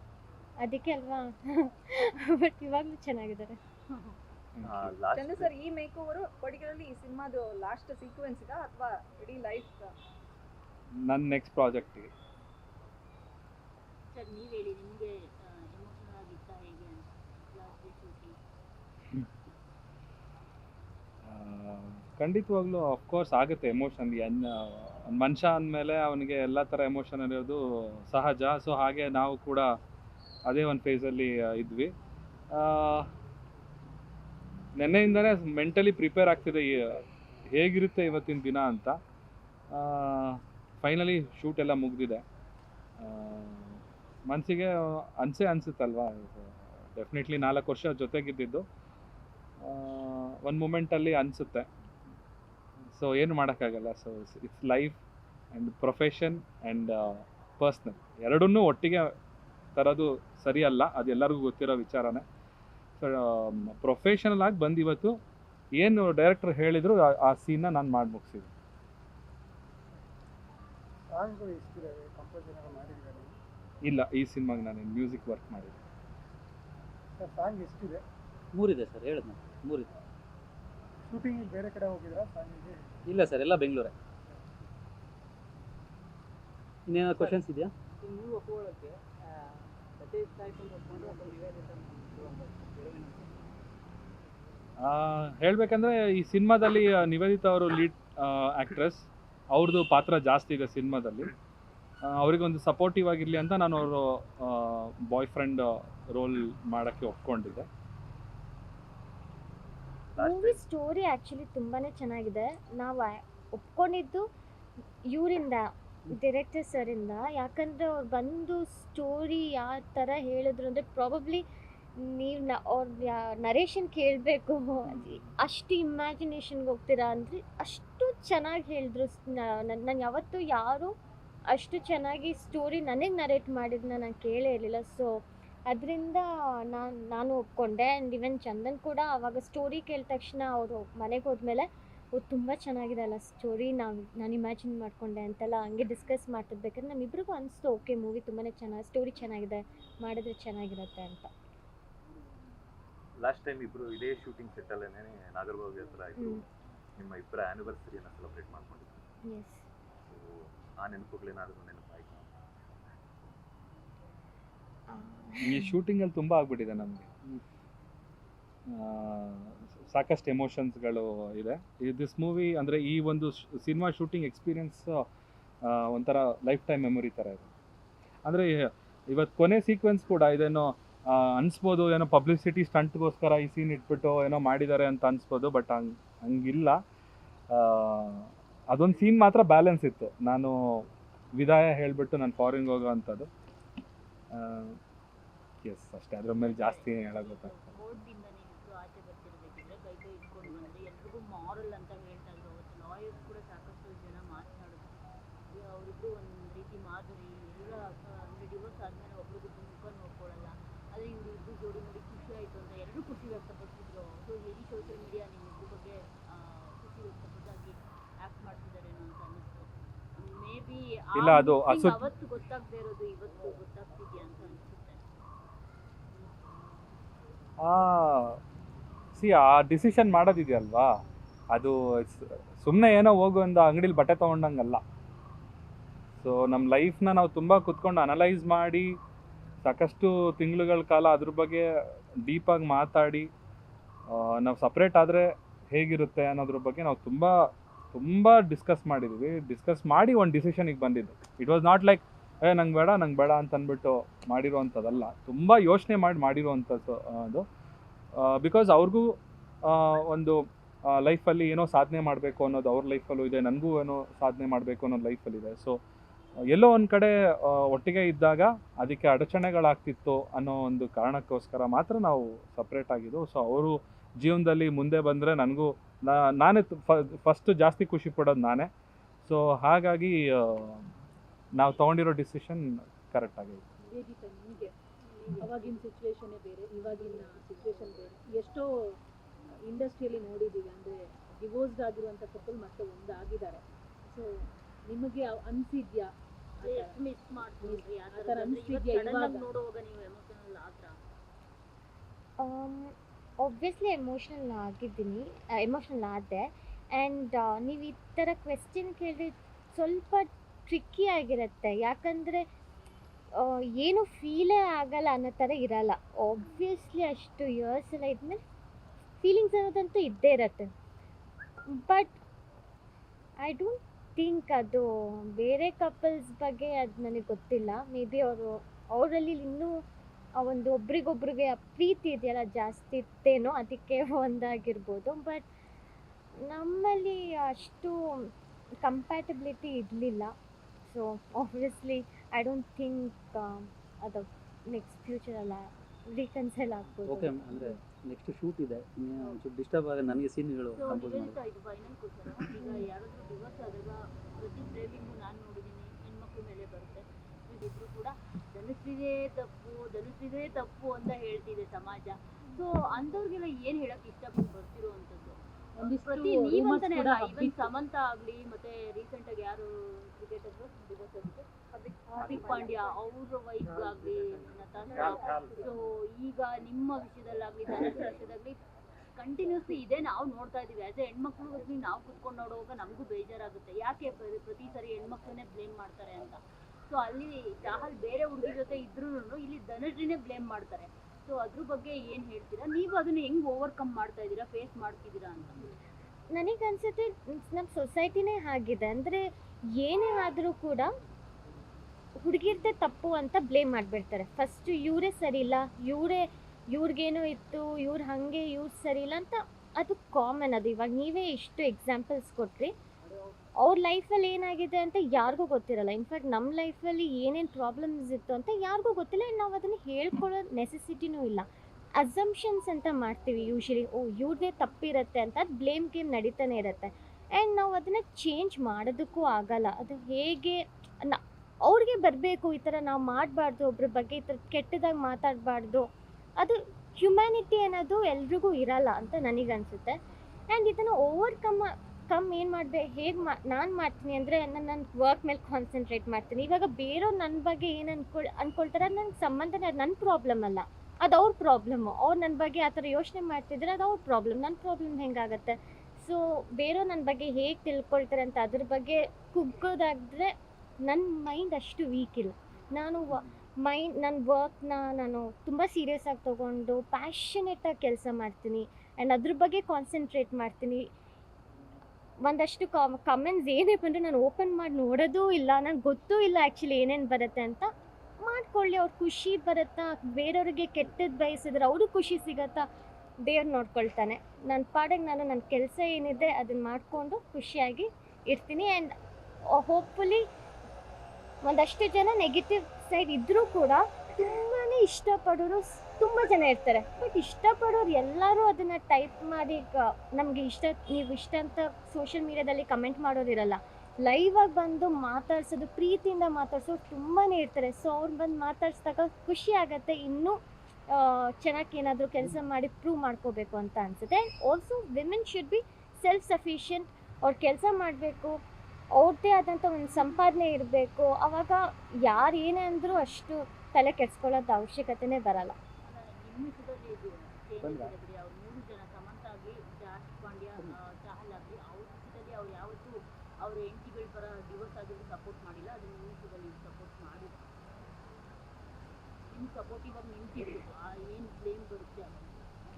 ಅದಕ್ಕೆ ಅಲ್ವಾ? ಬಟ್ ಇವಾಗಲೂ ಚೆನ್ನಾಗಿದ್ದಾರೆ. ಲಾಸ್ಟ್ ಚಂದ್ರ ಸರ್ ಈ ಮೇಕ್ ಓವರ್ ಪರ್ಟಿಕ್ಯುಲರ್ಲಿ ಈ ಸಿನಿಮಾದು ಲಾಸ್ಟ್ ಸೀಕ್ವೆನ್ಸ್ ಇದ ಅಥವಾ ಇಡೀ ಲೈಫ್ ನನ್ನ ನೆಕ್ಸ್ಟ್ ಪ್ರಾಜೆಕ್ಟಿಗೆ ಖಂಡಿತವಾಗ್ಲೂ ಅಫ್ಕೋರ್ಸ್ ಆಗುತ್ತೆ ಎಮೋಷನ್ ಮನುಷ್ಯ ಅಂದಮೇಲೆ ಅವನಿಗೆ ಎಲ್ಲ ಥರ ಎಮೋಷನ್ ಇರೋದು ಸಹಜ. ಸೊ ಹಾಗೆ ನಾವು ಕೂಡ ಅದೇ ಒಂದು ಫೇಸಲ್ಲಿ ಇದ್ವಿ. ನೆನ್ನೆಯಿಂದನೇ ಮೆಂಟಲಿ ಪ್ರಿಪೇರ್ ಆಗ್ತಿದೆ ಹೇಗಿರುತ್ತೆ ಇವತ್ತಿನ ದಿನ ಅಂತ. ಫೈನಲಿ ಶೂಟ್ ಎಲ್ಲ ಮುಗ್ದಿದೆ. ಮನಸ್ಸಿಗೆ ಅನಿಸೇ ಅನಿಸುತ್ತಲ್ವಾ? ಡೆಫಿನೆಟ್ಲಿ ನಾಲ್ಕು ವರ್ಷ ಜೊತೆಗಿದ್ದಿದ್ದು ಒಂದು ಮೂಮೆಂಟಲ್ಲಿ ಅನಿಸುತ್ತೆ. ಸೊ ಏನು ಮಾಡೋಕ್ಕಾಗಲ್ಲ. So it's life and profession and personal ಎರಡನ್ನೂ ಒಟ್ಟಿಗೆ ತರೋದು ಸರಿಯಲ್ಲ. ಅದು ಎಲ್ಲರಿಗೂ ಗೊತ್ತಿರೋ ವಿಚಾರನೇ. ಸೊ ಪ್ರೊಫೆಷನಲ್ ಆಗಿ ಬಂದು ಇವತ್ತು ಏನು ಡೈರೆಕ್ಟರ್ ಹೇಳಿದ್ರು ಆ- ಸೀನ್ನ ನಾನು ಮಾಡಿ ಮುಗಿಸಿದ್ದೆ ಸಾಂಗ್ಗಳು ಎಷ್ಟಿದ್ದಾವೆ ಕಂಪೋಸರ್ ಎಲ್ಲ ಮಾಡಿದ್ದಾರೆ ಇಲ್ಲ ಈ ಸಿನಿಮಾಗೆ ನಾನು ಮ್ಯೂಸಿಕ್ ವರ್ಕ್ ಮಾಡಿದ್ದೆ ಸರ್ ಸಾಂಗ್ ಎಷ್ಟಿದೆ? ಮೂರಿದೆ ಸರ್ ಹೇಳಿದ್ನ ಮೂರಿದೆ. ಶೂಟಿಂಗ್ ಬೇರೆ ಕಡೆ ಹೋಗಿದ್ರಾ? ಸಾಂಗಿಗೆ ಇಲ್ಲ ಸರ್ ಎಲ್ಲ ಬೆಂಗಳೂರೇ. ಇನ್ನೇನೋ ಕ್ವಶನ್ಸ್ ಇದೆಯಾ? ನೀವು ಒಪ್ಕೊಳ್ಳೋಕ್ಕೆ ಸತೀಶ್ ಸಾಯ್ಕೊಂಡು ಒಪ್ಕೊಂಡ್ರೆ ಅಥವಾ ನಿವೇದಿತ ಹೇಳಬೇಕಂದ್ರೆ ಈ ಸಿನಿಮಾದಲ್ಲಿ ನಿವೇದಿತಾ ಅವರು ಲೀಡ್ ಆಕ್ಟ್ರೆಸ್ ಅವ್ರದ್ದು ಪಾತ್ರ ಜಾಸ್ತಿ ಇದೆ ಸಿನಿಮಾದಲ್ಲಿ ಅವರಿಗೊಂದು ಸಪೋರ್ಟಿವ್ ಆಗಿರಲಿ ಅಂತ ನಾನು ಅವರು ಬಾಯ್ ಫ್ರೆಂಡ್ ರೋಲ್ ಮಾಡೋಕ್ಕೆ ಒಪ್ಕೊಂಡಿದ್ದೆ. ಮೂವಿ ಸ್ಟೋರಿ ಆ್ಯಕ್ಚುಲಿ ತುಂಬಾ ಚೆನ್ನಾಗಿದೆ. ನಾವು ಒಪ್ಕೊಂಡಿದ್ದು ಇವರಿಂದ ಡೈರೆಕ್ಟರ್ ಸರಿಂದ ಯಾಕಂದರೆ ಅವ್ರು ಬಂದು ಸ್ಟೋರಿ ಯಾವ ಥರ ಹೇಳಿದ್ರು ಅಂದರೆ ಪ್ರಾಬಬ್ಲಿ ನೀವು ನ, ಅವ್ರ ನರೇಷನ್ ಕೇಳಬೇಕು. ಅಷ್ಟು ಇಮ್ಯಾಜಿನೇಷನ್ಗೆ ಹೋಗ್ತೀರಾ ಅಂದರೆ ಅಷ್ಟು ಚೆನ್ನಾಗಿ ಹೇಳಿದ್ರು ನಾನು ಯಾವತ್ತೂ ಯಾರು ಅಷ್ಟು ಚೆನ್ನಾಗಿ ಸ್ಟೋರಿ ನನಗೆ ನರೇಟ್ ಮಾಡಿದ್ನ ನಾನು ಕೇಳೇ ಇರಲಿಲ್ಲ. ಸೊ ಅದರಿಂದ ನಾನು ನಾನು ಒಪ್ಕೊಂಡೆ. ಆ್ಯಂಡ್ ಇವನ್ ಚಂದನ್ ಕೂಡ ಅವಾಗ ಸ್ಟೋರಿ ಕೇಳಿದ ತಕ್ಷಣ ಅವರು ಮನೆಗೆ ಹೋದ್ಮೇಲೆ ಓ ತುಂಬ ಚೆನ್ನಾಗಿದೆ ಅಲ್ಲ ಸ್ಟೋರಿ ನಾವು ನಾನು ಇಮ್ಯಾಜಿನ್ ಮಾಡಿಕೊಂಡೆ ಅಂತೆಲ್ಲ ಹಂಗೆ ಡಿಸ್ಕಸ್ ಮಾಡ್ತಿರ್ಬೇಕಾದ್ರೆ ನಮ್ಮಿಬ್ರಿಗೂ ಅನಿಸ್ತು ಓಕೆ ಮೂವಿ ತುಂಬಾ ಚೆನ್ನಾಗಿ ಸ್ಟೋರಿ ಚೆನ್ನಾಗಿದೆ ಮಾಡಿದ್ರೆ ಚೆನ್ನಾಗಿರುತ್ತೆ ಅಂತ. ಲಾಸ್ಟ್ ಟೈಮ್ ಇಬ್ರು ಇದೇ ಶೂಟಿಂಗ್ ಸೆಟ್ ಅಲ್ಲೇನೆ ನಾಗರಬಾವಿ ಹತ್ರ. ನಿಮ್ಮ ಇಬ್ಬರ ಆನಿವರ್ಸರಿಯನ್ನ ಸೆಲೆಬ್ರೇಟ್ ಮಾಡ್ಕೊಂಡಿದ್ದೀವಿ ಎಸ್ ಆ ನೆನಪುಗಳೇನಾದರೂ ನೆನಪಾಯ್ತು? ಈ ಶೂಟಿಂಗಲ್ಲಿ ತುಂಬ ಆಗ್ಬಿಟ್ಟಿದೆ ನಮಗೆ. ಸಾಕಷ್ಟು ಎಮೋಷನ್ಸ್ಗಳು ಇದೆ. ದಿಸ್ ಮೂವಿ ಅಂದರೆ ಈ ಒಂದು ಸಿನಿಮಾ ಶೂಟಿಂಗ್ ಎಕ್ಸ್ಪೀರಿಯನ್ಸ್ ಒಂಥರ ಲೈಫ್ ಟೈಮ್ ಮೆಮೊರಿ ಥರ ಇದೆ. ಅಂದರೆ ಇವತ್ತು ಕೊನೆ ಸೀಕ್ವೆನ್ಸ್ ಕೂಡ ಇದೇನೋ ಅನಿಸ್ಬೋದು, ಏನೋ ಪಬ್ಲಿಸಿಟಿ ಸ್ಟಂಟ್ಗೋಸ್ಕರ ಈ ಸೀನ್ ಇಟ್ಬಿಟ್ಟು ಏನೋ ಮಾಡಿದ್ದಾರೆ ಅಂತ ಅನ್ಸ್ಬೋದು, ಬಟ್ ಹಂಗೆ, ಹಂಗಿಲ್ಲ. ಅದೊಂದು ಸೀನ್ ಮಾತ್ರ ಬ್ಯಾಲೆನ್ಸ್ ಇತ್ತು. ನಾನು ವಿದಾಯ ಹೇಳಿಬಿಟ್ಟು ನಾನು ಫಾರಿನ್ಗೆ ಹೋಗೋ ಅಂಥದ್ದು ಎಸ್ ಅಷ್ಟೇ. ಅದ್ರ ಮೇಲೆ ಜಾಸ್ತಿ ಹೇಳೋದು ಖುಷಿ ವ್ಯಕ್ತಪಡಿಸಿದ್ರು. ಸೊ ಎಲ್ಲಿ ಸೋಷಿಯಲ್ ಮೀಡಿಯಾ ನಿಮ್ಮ ಬಗ್ಗೆ ಖುಷಿ ವ್ಯಕ್ತಪಟ್ಟಾಗಿ ಆ್ಯಕ್ಟ್ ಮಾಡ್ತಿದ್ದಾರೇನೋ ಅಂತ ಅನ್ನಿಸ್ತು. ಮೇ ಬಿ ಇಲ್ಲ, ಅದು ಅಸು- ಅವತ್ತು ಗೊತ್ತಾಗದೇ ಇರೋದು ಇವತ್ತು ಗೊತ್ತಾಗ್ತಿದ್ಯಾ ಅಂತ ಅನಿಸುತ್ತೆ. ಸಿ ಆ ಡಿಸಿಷನ್ ಮಾಡೋದಿದೆಯಲ್ವಾ? ಅದು ಸುಮ್ಮನೆ ಏನೋ ಹೋಗು ಒಂದು ಅಂಗಡಿಲಿ ಬಟ್ಟೆ ತೊಗೊಂಡಂಗಲ್ಲ. ಸೊ ನಮ್ಮ ಲೈಫ್ನ ನಾವು ತುಂಬ ಕುತ್ಕೊಂಡು ಅನಲೈಸ್ ಮಾಡಿ ಸಾಕಷ್ಟು ತಿಂಗಳುಗಳ ಕಾಲ ಅದ್ರ ಬಗ್ಗೆ ಡೀಪಾಗಿ ಮಾತಾಡಿ ನಾವು ಸಪ್ರೇಟ್ ಆದರೆ ಹೇಗಿರುತ್ತೆ ಅನ್ನೋದ್ರ ಬಗ್ಗೆ ನಾವು ತುಂಬ ತುಂಬ ಡಿಸ್ಕಸ್ ಮಾಡಿದ್ವಿ. ಡಿಸ್ಕಸ್ ಮಾಡಿ ಒಂದು ಡಿಸಿಷನಿಗೆ ಬಂದಿದ್ದು. ಇಟ್ ವಾಸ್ ನಾಟ್ ಲೈಕ್ ಏ, ನಂಗೆ ಬೇಡ ನಂಗೆ ಬೇಡ ಅಂತ ಅಂದ್ಬಿಟ್ಟು ಮಾಡಿರುವಂಥದ್ದಲ್ಲ ತುಂಬ ಯೋಚನೆ ಮಾಡಿ ಮಾಡಿರುವಂಥದ್ದು ಅದು. ಬಿಕಾಸ್ ಅವ್ರಿಗೂ ಒಂದು ಲೈಫಲ್ಲಿ ಏನೋ ಸಾಧನೆ ಮಾಡಬೇಕು ಅನ್ನೋದು ಅವ್ರ ಲೈಫಲ್ಲೂ ಇದೆ, ನನಗೂ ಏನೋ ಸಾಧನೆ ಮಾಡಬೇಕು ಅನ್ನೋದು ಲೈಫಲ್ಲಿದೆ ಸೊ ಎಲ್ಲೋ ಒಂದು ಕಡೆ ಒಟ್ಟಿಗೆ ಇದ್ದಾಗ ಅದಕ್ಕೆ ಅಡಚಣೆಗಳಾಗ್ತಿತ್ತು ಅನ್ನೋ ಒಂದು ಕಾರಣಕ್ಕೋಸ್ಕರ ಮಾತ್ರ ನಾವು ಸಪ್ರೇಟ್ ಆಗಿದ್ದು. ಸೊ ಅವರು ಜೀವನದಲ್ಲಿ ಮುಂದೆ ಬಂದರೆ ನನಗೂ ನಾ- ನಾನೇ ಫಸ್ಟ್ ಜಾಸ್ತಿ ಖುಷಿ ಪಡೋದು ನಾನೇ. ಸೊ ಹಾಗಾಗಿ ನಾವು ತಗೊಂಡಿರೋ ಡಿಸಿಷನ್ ಕರೆಕ್ಟ್ ಆಗಿದೆ. ಅವಾಗಿನ ಸಿಚುವೇಶನ್ನೇ ಬೇರೆ ಇವಾಗಿನ ಸಿಚುವೇಶನ್ ಬೇರೆ. ಎಷ್ಟೋ ಇಂಡಸ್ಟ್ರಿಯಲ್ಲಿ ನೋಡಿದ್ದೀವಿ ಅಂದ್ರೆ ಡಿವೋರ್ಸ್ಡ್ ಆಗಿರುವಂತ ಕಪಲ್ ಮತ್ತೆ ಒಂದಾಗಿದ್ದಾರೆ. ಸೊ ನಿಮಗೆ ಅನ್ಸಿದ್ಯಾ? ಮಿಸ್ ಮಾಡ್ತೀವಿ ಆ ಥರ ಇವಾಗ? ನೋಡುವಾಗ ನೀವು ಎಮೋಷನಲ್ ಆದ್ರ? ಒಬ್ವಿಯಸ್ಲಿ ಎಮೋಷ್ನಲ್ ಆಗಿದ್ದೀನಿ ಎಮೋಷ್ನಲ್ ಆದೆ. ಆ್ಯಂಡ್ ನೀವು ಈ ಥರ ಕ್ವೆಶ್ಚನ್ ಕೇಳಿ ಸ್ವಲ್ಪ ಟ್ರಿಕ್ಕಿ ಆಗಿರುತ್ತೆ. ಯಾಕಂದರೆ ಏನು ಫೀಲೇ ಆಗಲ್ಲ ಅನ್ನೋ ಥರ ಇರಲ್ಲ. ಒಬ್ವಿಯಸ್ಲಿ ಅಷ್ಟು ಇಯರ್ಸ್ ಎಲ್ಲ ಇದ್ಮೇಲೆ ಫೀಲಿಂಗ್ಸ್ ಅನ್ನೋದಂತೂ ಇದ್ದೇ ಇರತ್ತೆ. ಬಟ್ ಐ ಡೋಂಟ್ ಥಿಂಕ್ ಅದು ಬೇರೆ ಕಪಲ್ಸ್ ಬಗ್ಗೆ ಅದು ನನಗೆ ಗೊತ್ತಿಲ್ಲ. ಮೇ ಬಿ ಅವರು, ಅವರಲ್ಲಿ ಇನ್ನೂ ಆ ಒಂದು ಒಬ್ರಿಗೊಬ್ರಿಗೆ ಆ ಪ್ರೀತಿ ಇದೆಯಲ್ಲ ಜಾಸ್ತಿ ಇತ್ತೇನೋ ಅದಕ್ಕೆ ಒಂದಾಗಿರ್ಬೋದು. ಬಟ್ ನಮ್ಮಲ್ಲಿ ಅಷ್ಟು ಕಂಪ್ಯಾಟಬಿಲಿಟಿ ಇರಲಿಲ್ಲ. So obviously I don't think ಅದು ನೆಕ್ಸ್ಟ್ ಫ್ಯೂಚರಲ್ಲ ರೀಕನ್ಸೈಲ್ ಆಗ್ಬೋದು. ಓಕೆ ಅಂದರೆ ನೆಕ್ಸ್ಟ್ ಶೂಟ್ ಇದೆ. ಒಂಚೂರು ಡಿಸ್ಟರ್ಬ್ ಆಗ ನನಗೆ ಸೀನ್ಗಳು ಕಂಪೋಸ್ ಮಾಡಿ. ಈಗ ಯಾರಾದ್ರೂ ಡಿವೋರ್ಸ್ ಆದಾಗ ಪ್ರತಿ ಪ್ರೇಮಿಗೂ ನಾನು ನೋಡಿದ್ದೀನಿ ಹೆಣ್ಮಕ್ಳ ಮೇಲೆ ಬರುತ್ತೆ. ಇಬ್ರು ಕೂಡ ಧನುಶ್ರೀದೇ ತಪ್ಪು ಧನುಶ್ರೀದೇ ತಪ್ಪು ಅಂತ ಹೇಳ್ತಿದೆ ಸಮಾಜ. ಸೊ ಅಂಥವ್ರಿಗೆಲ್ಲ ಏನು ಹೇಳಕ್ ಇಷ್ಟಪಟ್ಟು ಪ್ರತಿ ನೀವಂತಾನೆ ಕೂಡ ಅಲ್ಲ ಇವನ್ ಸಮಂತ ಆಗ್ಲಿ ಮತ್ತೆ ರೀಸೆಂಟ್ ಆಗಿ ಯಾರು ಕ್ರಿಕೆಟರ್ ಹಾರ್ದಿಕ್ ಪಾಂಡ್ಯ ಅವ್ರ ವೈಫ್ ಆಗ್ಲಿ ಸೊ ಈಗ ನಿಮ್ಮ ವಿಷಯದಲ್ಲಾಗ್ಲಿ ಧನುಷ್ ವಿಷಯದಾಗ್ಲಿ ಕಂಟಿನ್ಯೂಸ್ಲಿ ಇದೆ ನಾವು ನೋಡ್ತಾ ಇದೀವಿ ಆಸ್ ಎ ಹೆಣ್ಮಕ್ಳು ನಾವು ಕುತ್ಕೊಂಡು ನೋಡುವಾಗ ನಮಗೂ ಬೇಜಾರಾಗುತ್ತೆ. ಯಾಕೆ ಪ್ರತಿ ಸರಿ ಹೆಣ್ಮಕ್ಳನ್ನೇ ಬ್ಲೇಮ್ ಮಾಡ್ತಾರೆ ಅಂತ? ಸೊ ಅಲ್ಲಿ ಚಾಹಲ್ ಬೇರೆ ಹುಡುಗಿ ಜೊತೆ ಇದ್ರೂ ಇಲ್ಲಿ ಧನುಷ್ರಿನೇ ಬ್ಲೇಮ್ ಮಾಡ್ತಾರೆ. ಸೊ ಅದ್ರ ಬಗ್ಗೆ ಏನು ಹೇಳ್ತೀರಾ? ನೀವು ಅದನ್ನ ಹೆಂಗ್ ಓವರ್ಕಮ್ ಮಾಡ್ತಾ ಇದ್ದೀರಾ ಫೇಸ್ ಮಾಡ್ತಿದ್ದೀರಾ ಅಂತ? ನನಗೆ ಅನ್ಸುತ್ತೆ ನಮ್ಮ ಸೊಸೈಟಿನೇ ಹಾಗಿದೆ. ಅಂದರೆ ಏನೇ ಆದರೂ ಕೂಡ ಹುಡುಗಿರ್ದೆ ತಪ್ಪು ಅಂತ ಬ್ಲೇಮ್ ಮಾಡಿಬಿಡ್ತಾರೆ. ಫಸ್ಟು ಇವರೇ ಸರಿ ಇಲ್ಲ ಇವರೇ, ಇವ್ರಿಗೇನೋ ಇತ್ತು, ಇವ್ರು ಹಾಗೆ, ಇವ್ರು ಸರಿ ಇಲ್ಲ ಅಂತ ಅದು ಕಾಮನ್ ಅದು. ಇವಾಗ ನೀವೇ ಇಷ್ಟು ಎಕ್ಸಾಂಪಲ್ಸ್ ಕೊಟ್ರಿ ಅವ್ರ ಲೈಫಲ್ಲಿ ಏನಾಗಿದೆ ಅಂತ ಯಾರಿಗೂ ಗೊತ್ತಿರಲ್ಲ. ಇನ್ಫ್ಯಾಕ್ಟ್ ನಮ್ಮ ಲೈಫಲ್ಲಿ ಏನೇನು ಪ್ರಾಬ್ಲಮ್ಸ್ ಇತ್ತು ಅಂತ ಯಾರಿಗೂ ಗೊತ್ತಿಲ್ಲ. ಆ್ಯಂಡ್ ನಾವು ಅದನ್ನು ಹೇಳ್ಕೊಳ್ಳೋ ನೆಸೆಸಿಟಿನೂ ಇಲ್ಲ. ಅಸಂಪ್ಷನ್ಸ್ ಅಂತ ಮಾಡ್ತೀವಿ ಯೂಶ್ವಲಿ ಓ, ಇವ್ರದೇ ತಪ್ಪಿರುತ್ತೆ ಅಂತ ಅದು ಬ್ಲೇಮ್ ಗೇಮ್ ನಡೀತಾನೆ ಇರುತ್ತೆ. ಆ್ಯಂಡ್ ನಾವು ಅದನ್ನು ಚೇಂಜ್ ಮಾಡೋದಕ್ಕೂ ಆಗಲ್ಲ. ಅದು ಹೇಗೆ, ನ, ಅವ್ರಿಗೆ ಬರಬೇಕು ಈ ಥರ ನಾವು ಮಾಡಬಾರ್ದು, ಒಬ್ರ ಬಗ್ಗೆ ಈ ಥರ ಕೆಟ್ಟದಾಗಿ ಮಾತಾಡಬಾರ್ದು. ಅದು ಹ್ಯುಮ್ಯಾನಿಟಿ ಅನ್ನೋದು ಎಲ್ರಿಗೂ ಇರಲ್ಲ ಅಂತ ನನಗನ್ಸುತ್ತೆ. ಆ್ಯಂಡ್ ಇದನ್ನು ಓವರ್ಕಮ್ ಕಮ್ ಏನು ಮಾಡಿದೆ, ಹೇಗೆ ಮಾ, ನಾನು ಮಾಡ್ತೀನಿ ಅಂದರೆ ನಾನು ನನ್ನ ವರ್ಕ್ ಮೇಲೆ ಕಾನ್ಸಂಟ್ರೇಟ್ ಮಾಡ್ತೀನಿ. ಇವಾಗ ಬೇರೆಯವ್ರು ನನ್ನ ಬಗ್ಗೆ ಏನು ಅನ್ಕೊಳ್, ಅನ್ಕೊಳ್ತಾರೆ ಅದು ನನಗೆ ಸಂಬಂಧನೇ, ಅದು ನನ್ನ ಪ್ರಾಬ್ಲಮ್ ಅಲ್ಲ. ಅದು ಅವ್ರ ಪ್ರಾಬ್ಲಮ್ಮು ಅವ್ರು ನನ್ನ ಬಗ್ಗೆ ಆ ಥರ ಯೋಚನೆ ಮಾಡ್ತಿದ್ರೆ ಅದು ಅವ್ರ ಪ್ರಾಬ್ಲಮ್ ನನ್ನ ಪ್ರಾಬ್ಲಮ್ ಹೆಂಗಾಗತ್ತೆ? ಸೊ ಬೇರೆಯವ್ರು ನನ್ನ ಬಗ್ಗೆ ಹೇಗೆ ತಿಳ್ಕೊಳ್ತಾರೆ ಅಂತ ಅದ್ರ ಬಗ್ಗೆ ಕುಗ್ಗೋದಾದರೆ ನನ್ನ ಮೈಂಡ್ ಅಷ್ಟು ವೀಕ್ ಇಲ್ಲ. ನಾನು ಮೈಂಡ್ ನನ್ನ ವರ್ಕ್ನ ನಾನು ತುಂಬ ಸೀರಿಯಸ್ ಆಗಿ ತೊಗೊಂಡು ಪ್ಯಾಷನೇಟಾಗಿ ಕೆಲಸ ಮಾಡ್ತೀನಿ. ಆ್ಯಂಡ್ ಅದ್ರ ಬಗ್ಗೆ ಕಾನ್ಸಂಟ್ರೇಟ್ ಮಾಡ್ತೀನಿ. ಒಂದಷ್ಟು ಕಮೆಂಟ್ಸ್ ಏನೇ ಬಂದರೂ ನಾನು ಓಪನ್ ಮಾಡಿ ನೋಡೋದೂ ಇಲ್ಲ. ನನಗೆ ಗೊತ್ತೂ ಇಲ್ಲ ಆ್ಯಕ್ಚುಲಿ ಏನೇನು ಬರುತ್ತೆ ಅಂತ. ಮಾಡ್ಕೊಳ್ಳಿ, ಅವ್ರ ಖುಷಿ ಬರುತ್ತಾ? ಬೇರೆಯವ್ರಿಗೆ ಕೆಟ್ಟದ್ದು ಬಯಸಿದ್ರೆ ಅವರು ಖುಷಿ ಸಿಗತ್ತಾ? ದೇವ್ರು ನೋಡ್ಕೊಳ್ತಾನೆ. ನನ್ನ ಪಾಡಿಗೆ ನಾನು ನನ್ನ ಕೆಲಸ ಏನಿದೆ ಅದನ್ನು ಮಾಡಿಕೊಂಡು ಖುಷಿಯಾಗಿ ಇರ್ತೀನಿ ಆ್ಯಂಡ್ ಹೋಪ್ಫುಲಿ ಒಂದಷ್ಟು ಜನ ನೆಗೆಟಿವ್ ಸೈಡ್ ಇದ್ದರೂ ಕೂಡ ತುಂಬಾ ಇಷ್ಟಪಡೋರು ತುಂಬ ಜನ ಇರ್ತಾರೆ. ಬಟ್ ಇಷ್ಟಪಡೋರು ಎಲ್ಲರೂ ಅದನ್ನು ಟೈಪ್ ಮಾಡಿ ನಮಗೆ ಇಷ್ಟ, ನೀವು ಇಷ್ಟ ಅಂತ ಸೋಷಿಯಲ್ ಮೀಡಿಯಾದಲ್ಲಿ ಕಮೆಂಟ್ ಮಾಡೋದಿರಲ್ಲ ಲೈವ್ ಆಗಿ ಬಂದು ಮಾತಾಡ್ಸೋದು, ಪ್ರೀತಿಯಿಂದ ಮಾತಾಡ್ಸೋರು ತುಂಬಾ ಇರ್ತಾರೆ. ಸೊ ಅವ್ರು ಬಂದು ಮಾತಾಡ್ಸಿದಾಗ ಖುಷಿ ಆಗುತ್ತೆ. ಇನ್ನೂ ಚೆನ್ನಾಗಿ ಏನಾದರೂ ಕೆಲಸ ಮಾಡಿ ಪ್ರೂವ್ ಮಾಡ್ಕೋಬೇಕು ಅಂತ ಅನಿಸುತ್ತೆ. Also women should be self sufficient ಅವ್ರು ಕೆಲಸ ಮಾಡಬೇಕು ಅವ್ರದ್ದೇ ಆದಂಥ ಒಂದು ಸಂಪಾದನೆ ಇರಬೇಕು. ಅವಾಗ ಯಾರು ಏನೇ ಅಂದರೂ ಅಷ್ಟು ತಲೆ ಕೆಡ್ಸ್ಕೊಳ್ಳೋದು ಅವಶ್ಯಕತೆನೇ ಬರಲ್ಲ.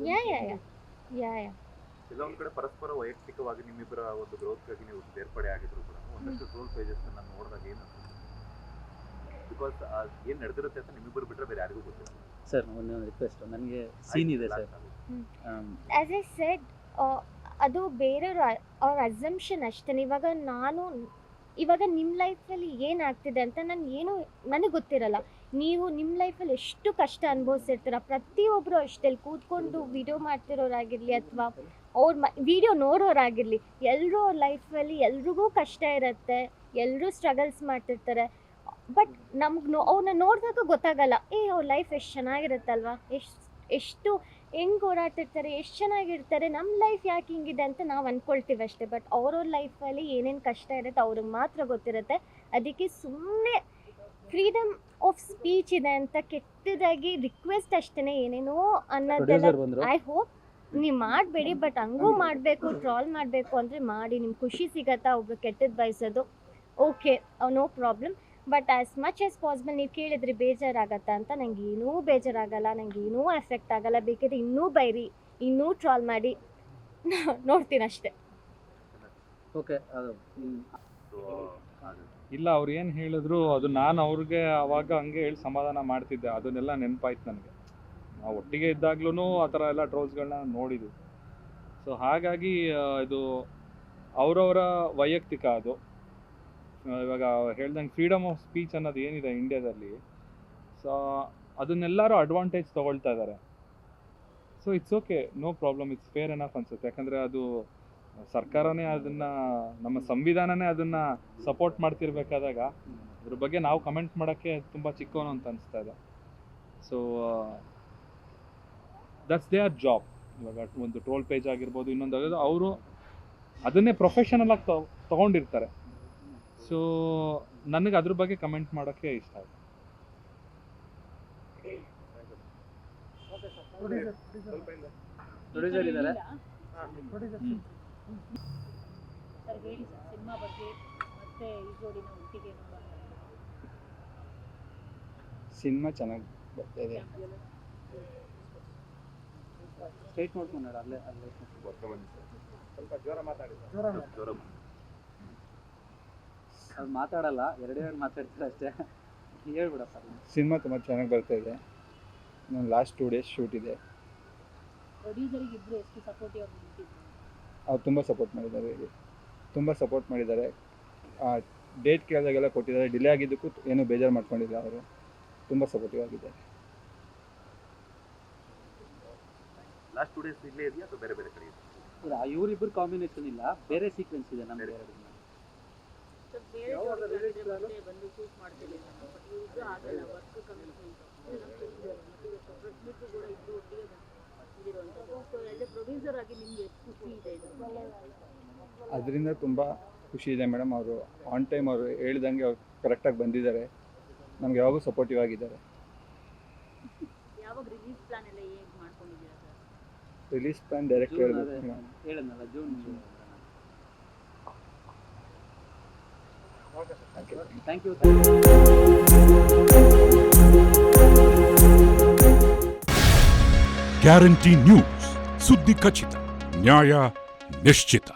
ಯಾ ಯಾ ಯಾ ಯಾ ಯಾ. ಇಲ್ಲ ಕಡೆ ಪರಸ್ಪರ ವೈಯಕ್ತಿಕವಾಗಿ ನಿಮ್ಮಿಬ್ಬರ ಒಂದು ಗ್ರೋತ್ಗಾಗಿ ನೀವು ಸೇರ್ಪಡೆ ಆಗಿದ್ರು ಕೂಡ ಒಂದಷ್ಟು ಟ್ರೋಲ್ ಪೇಜಸ್ ನಾನು ನೋಡಿದಾಗ ಏನು ಬಿಕಾಸ್ ಏನ್ ನಡೆದಿರುತ್ತೆ ಅಂತ ನಿಮ್ಮಿಬ್ಬರು ಬಿಟ್ರೆ ಬೇರೆ ಯಾರಿಗೂ ಗೊತ್ತಿಲ್ಲ. ಸರ್ ಒಂದು ರಿಕ್ವೆಸ್ಟ್ ನನಗೆ ಸೀನ್ ಇದೆ ಸರ್. ಆ್ಯಸ್ ಎ ಸೆಡ್ ಅದು ಬೇರೆಯವ್ರ ಅವ್ರ ಅಸಂಪ್ಷನ್ ಅಷ್ಟೇ. ಇವಾಗ ನಾನು ಇವಾಗ ನಿಮ್ಮ ಲೈಫಲ್ಲಿ ಏನಾಗ್ತಿದೆ ಅಂತ ನಾನು ಏನು ನನಗೆ ಗೊತ್ತಿರಲ್ಲ. ನೀವು ನಿಮ್ಮ ಲೈಫಲ್ಲಿ ಎಷ್ಟು ಕಷ್ಟ ಅನುಭವಿಸಿರ್ತೀರ? ಪ್ರತಿಯೊಬ್ಬರು ಅಷ್ಟೇ ಕೂತ್ಕೊಂಡು ವಿಡಿಯೋ ಮಾಡ್ತಿರೋರಾಗಿರಲಿ ಅಥವಾ ಅವ್ರ ಮ ವಿಡಿಯೋ ನೋಡೋರಾಗಿರಲಿ ಎಲ್ಲರೂ ಅವ್ರ ಲೈಫಲ್ಲಿ ಎಲ್ರಿಗೂ ಕಷ್ಟ ಇರುತ್ತೆ ಎಲ್ಲರೂ ಸ್ಟ್ರಗಲ್ಸ್ ಮಾಡ್ತಿರ್ತಾರೆ. ಬಟ್ ನಮ್ಗೆ ನೋ ಅವ್ರನ್ನ ನೋಡಿದಾಗ ಗೊತ್ತಾಗಲ್ಲ ಏ ಅವ್ರ ಲೈಫ್ ಎಷ್ಟು ಚೆನ್ನಾಗಿರುತ್ತಲ್ವಾ? ಎಷ್ಟು ಎಷ್ಟು ಹೆಂಗೆ ಓಡಾಡ್ತಿರ್ತಾರೆ? ಎಷ್ಟು ಚೆನ್ನಾಗಿರ್ತಾರೆ? ನಮ್ಮ ಲೈಫ್ ಯಾಕೆ ಹಿಂಗಿದೆ ಅಂತ ನಾವು ಅಂದ್ಕೊಳ್ತೀವಿ ಅಷ್ಟೇ. ಬಟ್ ಅವ್ರವ್ರ ಲೈಫಲ್ಲಿ ಏನೇನು ಕಷ್ಟ ಇರುತ್ತೆ ಅವ್ರಿಗೆ ಮಾತ್ರ ಗೊತ್ತಿರುತ್ತೆ. ಅದಕ್ಕೆ ಸುಮ್ಮನೆ ಫ್ರೀಡಮ್ ಆಫ್ ಸ್ಪೀಚ್ ಇದೆ ಅಂತ ಕೆಟ್ಟದಾಗಿ ರಿಕ್ವೆಸ್ಟ್ ಅಷ್ಟೇ ಏನೇನೋ ಅನ್ನೋದೆಲ್ಲ ಐ ಹೋಪ್ ನೀವು ಮಾಡಬೇಡಿ ಬಟ್ ಹಂಗೂ ಮಾಡಬೇಕು ಟ್ರಾಲ್ ಮಾಡಬೇಕು ಅಂದರೆ ಮಾಡಿ ನಿಮ್ಗೆ ಖುಷಿ ಸಿಗತ್ತಾ ಒಬ್ರು ಕೆಟ್ಟದ್ದು ಬಯಸೋದು? Okay no problem but as much as possible ನೀವು ಕೇಳಿದ್ರೆ ಬೇಜಾರಾಗತ್ತಾ ಅಂತ ನಂಗೆ ಏನೂ ಬೇಜಾರಾಗಲ್ಲ ನಂಗೆ ಏನೂ ಎಫೆಕ್ಟ್ ಆಗಲ್ಲ. ಬೇಕಿದ್ರೆ ಇನ್ನೂ ಬೈರಿ ಇನ್ನೂ ಟ್ರಾಲ್ ಮಾಡಿ. ನೋಡ್ತೀನಿ ಅಷ್ಟೇ. ಓಕೆ ಇಲ್ಲ ಅವ್ರು ಏನು ಹೇಳಿದ್ರು ಅದು ನಾನು ಅವ್ರಿಗೆ ಅವಾಗ ಹಂಗೆ ಹೇಳಿ ಸಮಾಧಾನ ಮಾಡ್ತಿದ್ದೆ. ಅದನ್ನೆಲ್ಲ ನೆನಪಾಯ್ತು ನನಗೆ. ನಾವು ಒಟ್ಟಿಗೆ ಇದ್ದಾಗ್ಲೂ ಆ ಥರ ಎಲ್ಲ ಟ್ರೋಲ್ಸ್ಗಳನ್ನ ನೋಡಿದ್ವಿ. ಸೊ ಹಾಗಾಗಿ ಇದು ಅವರವರ ವೈಯಕ್ತಿಕ ಅದು. ಇವಾಗ ಹೇಳ್ದಂಗೆ ಫ್ರೀಡಮ್ ಆಫ್ ಸ್ಪೀಚ್ ಅನ್ನೋದು ಏನಿದೆ ಇಂಡಿಯಾದಲ್ಲಿ ಸೊ ಅದನ್ನೆಲ್ಲರೂ ಅಡ್ವಾಂಟೇಜ್ ತೊಗೊಳ್ತಾ ಇದ್ದಾರೆ so it's okay no problem it's fair enough ಅನ್ಸುತ್ತೆ. ಯಾಕಂದರೆ ಅದು ಸರ್ಕಾರನೇ ಅದನ್ನ, ನಮ್ಮ ಸಂವಿಧಾನನೇ ಅದನ್ನ ಸಪೋರ್ಟ್ ಮಾಡ್ತಿರ್ಬೇಕಾದಾಗ, ಅದ್ರ ಬಗ್ಗೆ ನಾವು ಕಮೆಂಟ್ ಮಾಡೋಕ್ಕೆ ತುಂಬ ಚಿಕ್ಕವನು ಅಂತ ಅನಿಸ್ತಾ ಇದೆ. So that's their job ಇವಾಗ ಒಂದು ಟ್ರೋಲ್ ಪೇಜ್ ಆಗಿರ್ಬೋದು, ಇನ್ನೊಂದು, ಅವರು ಅದನ್ನೇ ಪ್ರೊಫೆಷನಲ್ ಆಗಿ ತಗೊಂಡಿರ್ತಾರೆ. ಸೊ ನನಗೆ ಅದ್ರ ಬಗ್ಗೆ ಕಮೆಂಟ್ ಮಾಡೋಕ್ಕೆ ಇಷ್ಟ ಆಯ್ತು. ಸಿನಿಮಾ ಬಗ್ಗೆ ಮತ್ತೆ ಈ ಜೋಡಿನ ಒಟ್ಟಿಗೆ ನೋಡೋಣ ಸಿನಿಮಾ ಚೆನ್ನಾಗಿ ಬರ್ತಾ ಇದೆ. ಸ್ಟ್ರೈಟ್ ನೋಡ್ಕೊಂಡು ನೋಡು, ಅಲ್ಲೇ ಅಲ್ಲೇ. ಸ್ವಲ್ಪ ಜ್ವರ ಮಾತಾಡಿ. ಜೋರ ಮಾತಾಡಿ. ಜೋರ ಬನ್ನಿ. ಅದು ಮಾತಾಡಲ್ಲ ಎರಡೇ ಎರಡು ಮಾತಾಡ್ತಾರೆ ಅಷ್ಟೇ. ಹೇಳ್ಬಿಡಪ್ಪ ಸಿನಿಮಾ ತುಂಬ ಚೆನ್ನಾಗಿ ಬರ್ತಾ ಇದೆ. ನಾನು ಲಾಸ್ಟ್ ಟೂ ಡೇಸ್ ಶೂಟ್ ಇದೆ. ಪ್ರೊಡ್ಯೂಸರಿಗೆ ಇಬ್ರು ಎಷ್ಟು ಸಪೋರ್ಟಿವ್ ಆಗಿ ನಿಂತಿದ್ರು ಅವ್ರು ತುಂಬ ಸಪೋರ್ಟ್ ಮಾಡಿದ್ದಾರೆ ತುಂಬ ಸಪೋರ್ಟ್ ಮಾಡಿದ್ದಾರೆ. ಡೇಟ್ ಕೇಳಿದಾಗೆಲ್ಲ ಕೊಟ್ಟಿದ್ದಾರೆ. ಡಿಲೇ ಆಗಿದ್ದಕ್ಕೂ ಏನೂ ಬೇಜಾರು ಮಾಡ್ಕೊಂಡಿಲ್ಲ ಅವರು. ತುಂಬ ಸಪೋರ್ಟಿವ್ ಆಗಿದ್ದಾರೆ. ಲಾಸ್ಟ್ ಟೂ ಡೇಸ್ ಇಲ್ಲೇ ಇದೆಯಾ ಅಥವಾ ಬೇರೆ ಬೇರೆ ಕಡೆ ಇದೆ ಇವರಿಬ್ಬರು ಕಾಂಬಿನೇಷನ್ ಇಲ್ಲ. ಬೇರೆ ಸೀಕ್ವೆನ್ಸ್ ಇದೆ ನಮ್ಗೆ ಎರಡು. ಅದರಿಂದ ತುಂಬ ಖುಷಿ ಇದೆ ಮೇಡಮ್. ಅವರು ಆನ್ ಟೈಮ್ ಅವರು ಹೇಳ್ದಂಗೆ ಅವ್ರು ಕರೆಕ್ಟಾಗಿ ಬಂದಿದ್ದಾರೆ. ನಮ್ಗೆ ಯಾವಾಗೂ ಸಪೋರ್ಟಿವ್ ಆಗಿದ್ದಾರೆ. ಯಾವಾಗ ರಿಲೀಸ್ ಪ್ಲಾನ್ ಎಲ್ಲ ಹೇಗೆ ಮಾಡ್ಕೊಂಡಿದ್ದೀರಾ sir? Release plan direct June ಅದೇ ಹೇಳ್ಬೇಕು madam ಹೇಳದ್ನಲ್ಲ June thank you guarantee news ಸುದ್ದಿ ಖಚಿತ ನ್ಯಾಯ ನಿಶ್ಚಿತ